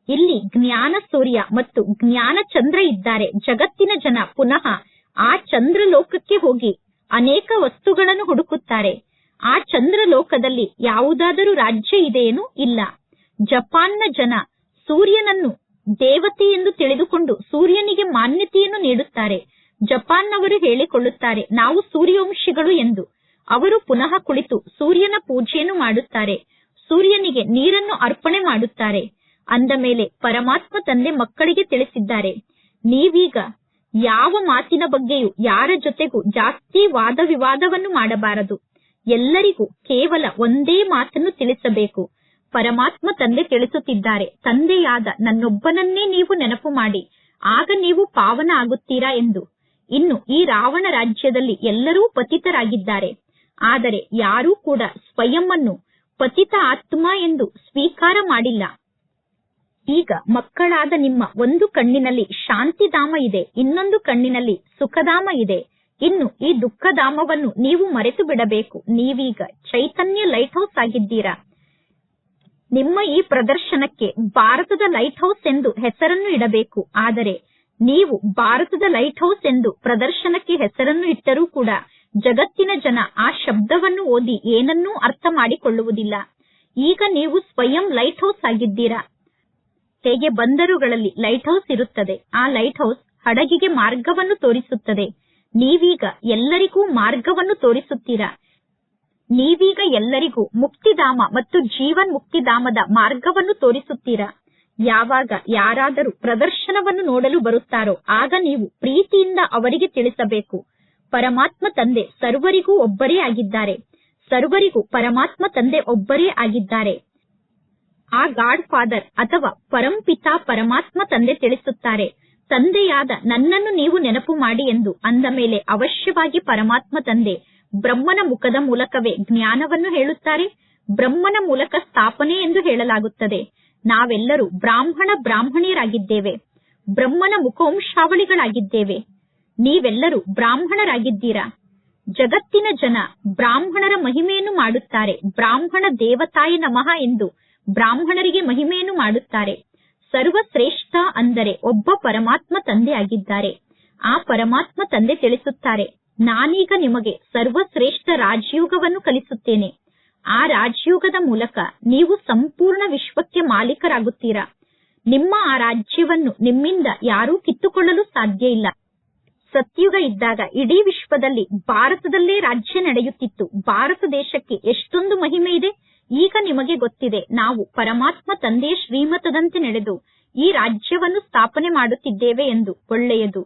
ಇಲ್ಲಿ ಜ್ಞಾನ ಸೂರ್ಯ ಮತ್ತು ಜ್ಞಾನ ಚಂದ್ರ ಇದ್ದಾರೆ, ಜಗತ್ತಿನ ಜನ ಪುನಃ ಆ ಚಂದ್ರ ಲೋಕಕ್ಕೆ ಹೋಗಿ ಅನೇಕ ವಸ್ತುಗಳನ್ನು ಹುಡುಕುತ್ತಾರೆ. ಆ ಚಂದ್ರ ಲೋಕದಲ್ಲಿ ಯಾವುದಾದರೂ ರಾಜ್ಯ ಇದೆಯೇನು ಇಲ್ಲ. ಜಪಾನ್ನ ಜನ ಸೂರ್ಯನನ್ನು ದೇವತೆ ಎಂದು ತಿಳಿದುಕೊಂಡು ಸೂರ್ಯನಿಗೆ ಮಾನ್ಯತೆಯನ್ನು ನೀಡುತ್ತಾರೆ. ಜಪಾನ್ನವರು ಹೇಳಿಕೊಳ್ಳುತ್ತಾರೆ, ನಾವು ಸೂರ್ಯವಂಶಿಗಳು ಎಂದು. ಅವರು ಪುನಃ ಕುಳಿತು ಸೂರ್ಯನ ಪೂಜೆಯನ್ನು ಮಾಡುತ್ತಾರೆ. ಸೂರ್ಯನಿಗೆ ನೀರನ್ನು ಅರ್ಪಣೆ ಮಾಡುತ್ತಾರೆ. ಅಂದ ಮೇಲೆ ಪರಮಾತ್ಮ ತಂದೆ ಮಕ್ಕಳಿಗೆ ತಿಳಿಸಿದ್ದಾರೆ, ನೀವೀಗ ಯಾವ ಮಾತಿನ ಬಗ್ಗೆಯೂ ಯಾರ ಜೊತೆಗೂ ಜಾಸ್ತಿ ವಾದ ವಿವಾದವನ್ನು ಮಾಡಬಾರದು. ಎಲ್ಲರಿಗೂ ಕೇವಲ ಒಂದೇ ಮಾತನ್ನು ತಿಳಿಸಬೇಕು. ಪರಮಾತ್ಮ ತಂದೆ ತಿಳಿಸುತ್ತಿದ್ದಾರೆ, ತಂದೆಯಾದ ನನ್ನೊಬ್ಬನನ್ನೇ ನೀವು ನೆನಪು ಮಾಡಿ. ಆಗ ನೀವು ಪಾವನ ಆಗುತ್ತೀರಾ? ಎಂದು. ಇನ್ನು ಈ ರಾವಣ ರಾಜ್ಯದಲ್ಲಿ ಎಲ್ಲರೂ ಪತಿತರಾಗಿದ್ದಾರೆ. ಆದರೆ ಯಾರೂ ಕೂಡ ಸ್ವಯಂ ಅನ್ನು ಪತಿತ ಆತ್ಮ ಎಂದು ಸ್ವೀಕಾರ ಮಾಡಿಲ್ಲ. ಈಗ ಮಕ್ಕಳಾದ ನಿಮ್ಮ ಒಂದು ಕಣ್ಣಿನಲ್ಲಿ ಶಾಂತಿಧಾಮ ಇದೆ, ಇನ್ನೊಂದು ಕಣ್ಣಿನಲ್ಲಿ ಸುಖಧಾಮ ಇದೆ. ಇನ್ನು ಈ ದುಃಖಧಾಮವನ್ನು ನೀವು ಮರೆತು ಬಿಡಬೇಕು. ನೀವೀಗ ಚೈತನ್ಯ ಲೈಟ್ ಹೌಸ್ ಆಗಿದ್ದೀರಾ? ನಿಮ್ಮ ಈ ಪ್ರದರ್ಶನಕ್ಕೆ ಭಾರತದ ಲೈಟ್ ಹೌಸ್ ಎಂದು ಹೆಸರನ್ನು ಇಡಬೇಕು. ಆದರೆ ನೀವು ಭಾರತದ ಲೈಟ್ ಹೌಸ್ ಎಂದು ಪ್ರದರ್ಶನಕ್ಕೆ ಹೆಸರನ್ನು ಇಟ್ಟರೂ ಕೂಡ ಜಗತ್ತಿನ ಜನ ಆ ಶಬ್ದವನ್ನು ಓದಿ ಏನನ್ನೂ ಅರ್ಥ ಮಾಡಿಕೊಳ್ಳುವುದಿಲ್ಲ. ಈಗ ನೀವು ಸ್ವಯಂ ಲೈಟ್ ಹೌಸ್ ಆಗಿದ್ದೀರಾ? ಹೇಗೆ ಬಂದರುಗಳಲ್ಲಿ ಲೈಟ್ ಹೌಸ್ ಇರುತ್ತದೆ? ಆ ಲೈಟ್ ಹೌಸ್ ಹಡಗಿಗೆ ಮಾರ್ಗವನ್ನು ತೋರಿಸುತ್ತದೆ. ನೀವೀಗ ಎಲ್ಲರಿಗೂ ಮಾರ್ಗವನ್ನು ತೋರಿಸುತ್ತೀರಾ? ನೀವೀಗ ಎಲ್ಲರಿಗೂ ಮುಕ್ತಿಧಾಮ ಮತ್ತು ಜೀವನ್ ಮುಕ್ತಿಧಾಮದ ಮಾರ್ಗವನ್ನು ತೋರಿಸುತ್ತೀರಾ? ಯಾವಾಗ ಯಾರಾದರೂ ಪ್ರದರ್ಶನವನ್ನು ನೋಡಲು ಬರುತ್ತಾರೋ ಆಗ ನೀವು ಪ್ರೀತಿಯಿಂದ ಅವರಿಗೆ ತಿಳಿಸಬೇಕು. ಪರಮಾತ್ಮ ತಂದೆ ಸರ್ವರಿಗೂ ಒಬ್ಬರೇ ಆಗಿದ್ದಾರೆ. ಸರ್ವರಿಗೂ ಪರಮಾತ್ಮ ತಂದೆ ಒಬ್ಬರೇ ಆಗಿದ್ದಾರೆ. ಆ ಗಾಡ್ ಫಾದರ್ ಅಥವಾ ಪರಂಪಿತಾ ಪರಮಾತ್ಮ ತಂದೆ ತಿಳಿಸುತ್ತಾರೆ. ತಂದೆಯಾದ ನನ್ನನ್ನು ನೀವು ನೆನಪು ಮಾಡಿ ಎಂದು ಅಂದ ಮೇಲೆ ಅವಶ್ಯವಾಗಿ ಪರಮಾತ್ಮ ತಂದೆ ಬ್ರಹ್ಮನ ಮುಖದ ಮೂಲಕವೇ ಜ್ಞಾನವನ್ನು ಹೇಳುತ್ತಾರೆ. ಬ್ರಹ್ಮನ ಮೂಲಕ ಸ್ಥಾಪನೆ ಎಂದು ಹೇಳಲಾಗುತ್ತದೆ. ನಾವೆಲ್ಲರೂ ಬ್ರಾಹ್ಮಣ ಬ್ರಾಹ್ಮಣಿಯರಾಗಿದ್ದೇವೆ, ಬ್ರಹ್ಮನ ಮುಖೋಂಶಾವಳಿಗಳಾಗಿದ್ದೇವೆ ನೀವೆಲ್ಲರೂ ಬ್ರಾಹ್ಮಣರಾಗಿದ್ದೀರಾ? ಜಗತ್ತಿನ ಜನ ಬ್ರಾಹ್ಮಣರ ಮಹಿಮೆಯನ್ನು ಮಾಡುತ್ತಾರೆ, ಬ್ರಾಹ್ಮಣ ದೇವತಾಯ ನಮಃ ಎಂದು ಬ್ರಾಹ್ಮಣರಿಗೆ ಮಹಿಮೆಯನ್ನು ಮಾಡುತ್ತಾರೆ. ಸರ್ವಶ್ರೇಷ್ಠ ಅಂದರೆ ಒಬ್ಬ ಪರಮಾತ್ಮ ತಂದೆ ಆಗಿದ್ದಾರೆ ಆ ಪರಮಾತ್ಮ ತಂದೆ ತಿಳಿಸುತ್ತಾರೆ, ನಾನೀಗ ನಿಮಗೆ ಸರ್ವಶ್ರೇಷ್ಠ ರಾಜಯೋಗವನ್ನು ಕಲಿಸುತ್ತೇನೆ. ಆ ರಾಜಯೋಗದ ಮೂಲಕ ನೀವು ಸಂಪೂರ್ಣ ವಿಶ್ವಕ್ಕೆ ಮಾಲೀಕರಾಗುತ್ತೀರಾ? ನಿಮ್ಮ ಆ ರಾಜ್ಯವನ್ನು ನಿಮ್ಮಿಂದ ಯಾರೂ ಕಿತ್ತುಕೊಳ್ಳಲು ಸಾಧ್ಯ ಇಲ್ಲ. ಸತ್ಯುಗ ಇದ್ದಾಗ ಇಡೀ ವಿಶ್ವದಲ್ಲಿ ಭಾರತದಲ್ಲೇ ರಾಜ್ಯ ನಡೆಯುತ್ತಿತ್ತು. ಭಾರತ ದೇಶಕ್ಕೆ ಎಷ್ಟೊಂದು ಮಹಿಮೆ ಇದೆ. ಈಗ ನಿಮಗೆ ಗೊತ್ತಿದೆ, ನಾವು ಪರಮಾತ್ಮ ತಂದೆಯ ಶ್ರೀಮತದಂತೆ ನಡೆದು ಈ ರಾಜ್ಯವನ್ನು ಸ್ಥಾಪನೆ ಮಾಡುತ್ತಿದ್ದೇವೆ ಎಂದು. ಒಳ್ಳೆಯದು.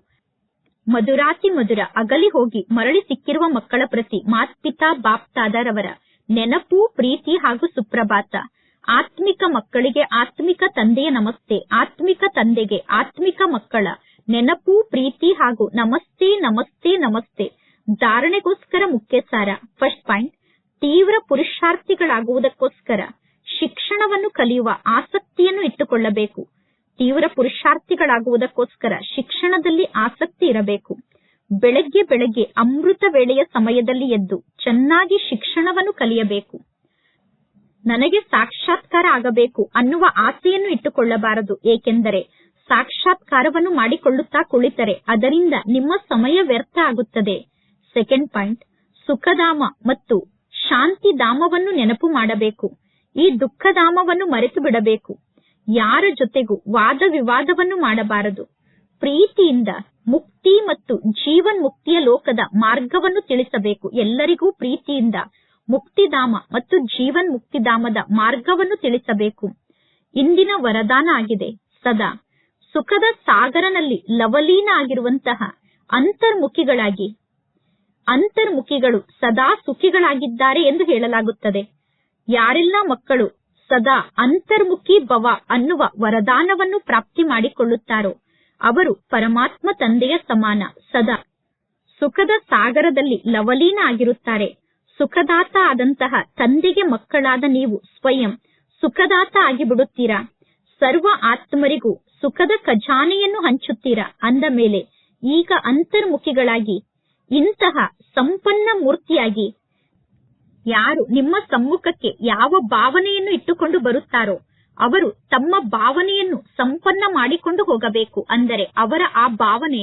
ಮಧುರಾತಿ ಮಧುರ ಅಗಲಿ ಹೋಗಿ ಮರಳಿ ಸಿಕ್ಕಿರುವ ಮಕ್ಕಳ ಪ್ರತಿ ಮಾತ್ಪಿತಾ ಬಾಪ್ತಾದರವರ ನೆನಪು, ಪ್ರೀತಿ ಹಾಗೂ ಸುಪ್ರಭಾತ. ಆತ್ಮಿಕ ಮಕ್ಕಳಿಗೆ ಆತ್ಮಿಕ ತಂದೆಯ ನಮಸ್ತೆ. ಆತ್ಮಿಕ ತಂದೆಗೆ ಆತ್ಮಿಕ ಮಕ್ಕಳ. ನೆನಪು, ಪ್ರೀತಿ ಹಾಗೂ ನಮಸ್ತೆ ನಮಸ್ತೆ ನಮಸ್ತೆ. ಧಾರಣೆಗೋಸ್ಕರ ಮುಖ್ಯ ಸಾರ ಫಸ್ಟ್ ಪಾಯಿಂಟ್ ತೀವ್ರ ಪುರುಷಾರ್ಥಿಗಳಾಗುವುದಕ್ಕೋಸ್ಕರ ಶಿಕ್ಷಣವನ್ನು ಕಲಿಯುವ ಆಸಕ್ತಿಯನ್ನು ಇಟ್ಟುಕೊಳ್ಳಬೇಕು. ತೀವ್ರ ಪುರುಷಾರ್ಥಿಗಳಾಗುವುದಕ್ಕೋಸ್ಕರ ಶಿಕ್ಷಣದಲ್ಲಿ ಆಸಕ್ತಿ ಇರಬೇಕು. ಬೆಳಗ್ಗೆ ಬೆಳಗ್ಗೆ ಅಮೃತ ವೇಳೆಯ ಸಮಯದಲ್ಲಿ ಎದ್ದು ಚೆನ್ನಾಗಿ ಶಿಕ್ಷಣವನ್ನು ಕಲಿಯಬೇಕು. ನನಗೆ ಸಾಕ್ಷಾತ್ಕಾರ ಆಗಬೇಕು ಅನ್ನುವ ಆಸೆಯನ್ನು ಇಟ್ಟುಕೊಳ್ಳಬಾರದು. ಏಕೆಂದರೆ ಸಾಕ್ಷಾತ್ಕಾರವನ್ನು ಮಾಡಿಕೊಳ್ಳುತ್ತಾ ಕುಳಿತರೆ ಅದರಿಂದ ನಿಮ್ಮ ಸಮಯ ವ್ಯರ್ಥ ಆಗುತ್ತದೆ. ಸೆಕೆಂಡ್ ಪಾಯಿಂಟ್ ಸುಖಧಾಮ ಮತ್ತು ಶಾಂತಿಧಾಮವನ್ನು ನೆನಪು ಮಾಡಬೇಕು. ಈ ದುಃಖಧಾಮವನ್ನು ಮರೆತು ಬಿಡಬೇಕು ಯಾರ ಜೊತೆಗೂ ವಾದ ವಿವಾದವನ್ನು ಮಾಡಬಾರದು. ಪ್ರೀತಿಯಿಂದ ಮುಕ್ತಿ ಮತ್ತು ಜೀವನ್ ಮುಕ್ತಿಯ ಲೋಕದ ಮಾರ್ಗವನ್ನು ತಿಳಿಸಬೇಕು. ಎಲ್ಲರಿಗೂ ಪ್ರೀತಿಯಿಂದ ಮುಕ್ತಿಧಾಮ ಮತ್ತು ಜೀವನ್ ಮುಕ್ತಿಧಾಮದ ಮಾರ್ಗವನ್ನು ತಿಳಿಸಬೇಕು. ಇಂದಿನ ವರದಾನ ಆಗಿದೆ. ಸದಾ ಸುಖದ ಸಾಗರನಲ್ಲಿ ಲವಲೀನ ಆಗಿರುವಂತಹ ಅಂತರ್ಮುಖಿಗಳಾಗಿ, ಅಂತರ್ಮುಖಿಗಳು ಸದಾ ಸುಖಿಗಳಾಗಿದ್ದಾರೆ ಎಂದು ಹೇಳಲಾಗುತ್ತದೆ. ಯಾರೆಲ್ಲ ಮಕ್ಕಳು ಸದಾ ಅಂತರ್ಮುಖಿ ಭವ ಅನ್ನುವ ವರದಾನವನ್ನು ಪ್ರಾಪ್ತಿ ಮಾಡಿಕೊಳ್ಳುತ್ತಾರೋ ಅವರು ಪರಮಾತ್ಮ ತಂದೆಯ ಸಮಾನ, ಸದಾ. ಸುಖದ ಸಾಗರದಲ್ಲಿ ಲವಲೀನ ಆಗಿರುತ್ತಾರೆ. ಸುಖದಾತ ಆದಂತಹ ತಂದೆಗೆ ಮಕ್ಕಳಾದ ನೀವು ಸ್ವಯಂ ಸುಖದಾತ ಆಗಿಬಿಡುತ್ತೀರಾ? ಸರ್ವ ಆತ್ಮರಿಗೂ ಸುಖದ ಖಜಾನೆಯನ್ನು ಹಂಚುತ್ತೀರಾ? ಅಂದ ಮೇಲೆ ಈಗ ಅಂತರ್ಮುಖಿಗಳಾಗಿ, ಇಂತಹ ಸಂಪನ್ನ ಮೂರ್ತಿಯಾಗಿ, ಯಾರು ನಿಮ್ಮ ಸಮ್ಮುಖಕ್ಕೆ ಯಾವ ಭಾವನೆಯನ್ನು ಇಟ್ಟುಕೊಂಡು ಬರುತ್ತಾರೋ ಅವರು ತಮ್ಮ ಭಾವನೆಯನ್ನು ಸಂಪನ್ನ ಮಾಡಿಕೊಂಡು ಹೋಗಬೇಕು ಅಂದರೆ ಅವರ ಆ ಭಾವನೆ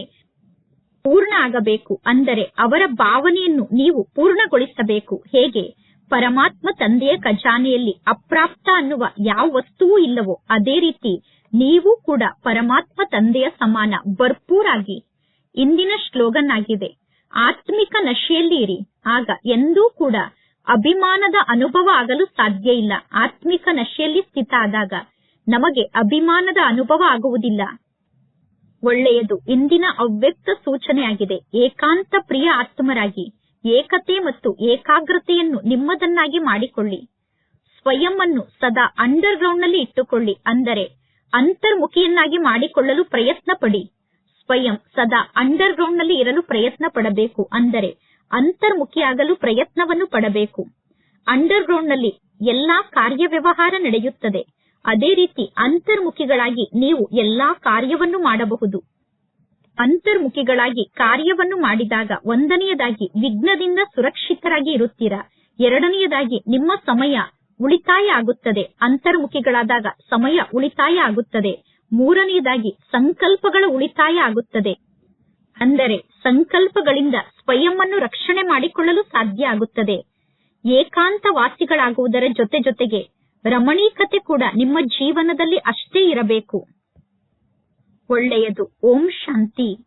ಪೂರ್ಣ ಆಗಬೇಕು ಅಂದರೆ ಅವರ ಭಾವನೆಯನ್ನು ನೀವು ಪೂರ್ಣಗೊಳಿಸಬೇಕು. ಹೇಗೆ? ಪರಮಾತ್ಮ ತಂದೆಯ ಖಜಾನೆಯಲ್ಲಿ ಅಪ್ರಾಪ್ತ ಅನ್ನುವ ಯಾವ ವಸ್ತುವೂ ಇಲ್ಲವೋ ಅದೇ ರೀತಿ ನೀವು ಕೂಡ ಪರಮಾತ್ಮ ತಂದೆಯ ಸಮಾನ ಭರ್ಪೂರಾಗಿ ಇಂದಿನ ಶ್ಲೋಗನ್ ಆಗಿದೆ ಆತ್ಮಿಕ ನಶೆಯಲ್ಲಿ ಇರಿ ಆಗ ಎಂದೂ ಕೂಡ ಅಭಿಮಾನದ ಅನುಭವ ಆಗಲು ಸಾಧ್ಯ ಇಲ್ಲ. ಆತ್ಮಿಕ ನಶೆಯಲ್ಲಿ ಸ್ಥಿತ ಆದಾಗ ನಮಗೆ ಅಭಿಮಾನದ ಅನುಭವ ಆಗುವುದಿಲ್ಲ. ಒಳ್ಳೆಯದು. ಇಂದಿನ ಅವ್ಯಕ್ತ ಸೂಚನೆಯಾಗಿದೆ. ಏಕಾಂತ ಪ್ರಿಯ ಆತ್ಮರಾಗಿ, ಏಕತೆ ಮತ್ತು ಏಕಾಗ್ರತೆಯನ್ನು ನಿಮ್ಮದನ್ನಾಗಿ ಮಾಡಿಕೊಳ್ಳಿ. ಸ್ವಯಂ ಅನ್ನು ಸದಾ ಅಂಡರ್ ಗ್ರೌಂಡ್ನಲ್ಲಿ ಇಟ್ಟುಕೊಳ್ಳಿ. ಅಂದರೆ ಅಂತರ್ಮುಖಿಯನ್ನಾಗಿ ಮಾಡಿಕೊಳ್ಳಲು ಪ್ರಯತ್ನ ಪಡಿ ಸ್ವಯಂ ಸದಾ ಅಂಡರ್ ಗ್ರೌಂಡ್ನಲ್ಲಿ ಇರಲು ಪ್ರಯತ್ನ ಪಡಬೇಕು ಅಂದರೆ ಅಂತರ್ಮುಖಿಯಾಗಲು ಪ್ರಯತ್ನವನ್ನು ಪಡಬೇಕು. ಅಂಡರ್ ಗ್ರೌಂಡ್ನಲ್ಲಿ ಎಲ್ಲಾ ಕಾರ್ಯವ್ಯವಹಾರ ನಡೆಯುತ್ತದೆ. ಅದೇ ರೀತಿ ಅಂತರ್ಮುಖಿಗಳಾಗಿ ನೀವು ಎಲ್ಲಾ ಕಾರ್ಯವನ್ನು ಮಾಡಬಹುದು. ಅಂತರ್ಮುಖಿಗಳಾಗಿ ಕಾರ್ಯವನ್ನು ಮಾಡಿದಾಗ ಒಂದನೆಯದಾಗಿ ವಿಘ್ನದಿಂದ ಸುರಕ್ಷಿತರಾಗಿ ಇರುತ್ತೀರಾ? ಎರಡನೆಯದಾಗಿ ನಿಮ್ಮ ಸಮಯ ಉಳಿತಾಯ ಆಗುತ್ತದೆ. ಅಂತರ್ಮುಖಿಗಳಾದಾಗ ಸಮಯ ಉಳಿತಾಯ ಆಗುತ್ತದೆ. ಮೂರನೆಯದಾಗಿ ಸಂಕಲ್ಪಗಳ ಉಳಿತಾಯ ಆಗುತ್ತದೆ. ಅಂದರೆ ಸಂಕಲ್ಪಗಳಿಂದ ಸ್ವಯಂ ಅನ್ನು ರಕ್ಷಣೆ ಮಾಡಿಕೊಳ್ಳಲು ಸಾಧ್ಯ ಆಗುತ್ತದೆ. ಏಕಾಂತ ವಾಸಿಗಳಾಗುವುದರ ಜೊತೆ ಜೊತೆಗೆ ರಮಣೀಕತೆ ಕೂಡ ನಿಮ್ಮ ಜೀವನದಲ್ಲಿ ಅಷ್ಟೇ ಇರಬೇಕು. ಒಳ್ಳೆಯದು. ಓಂ ಶಾಂತಿ.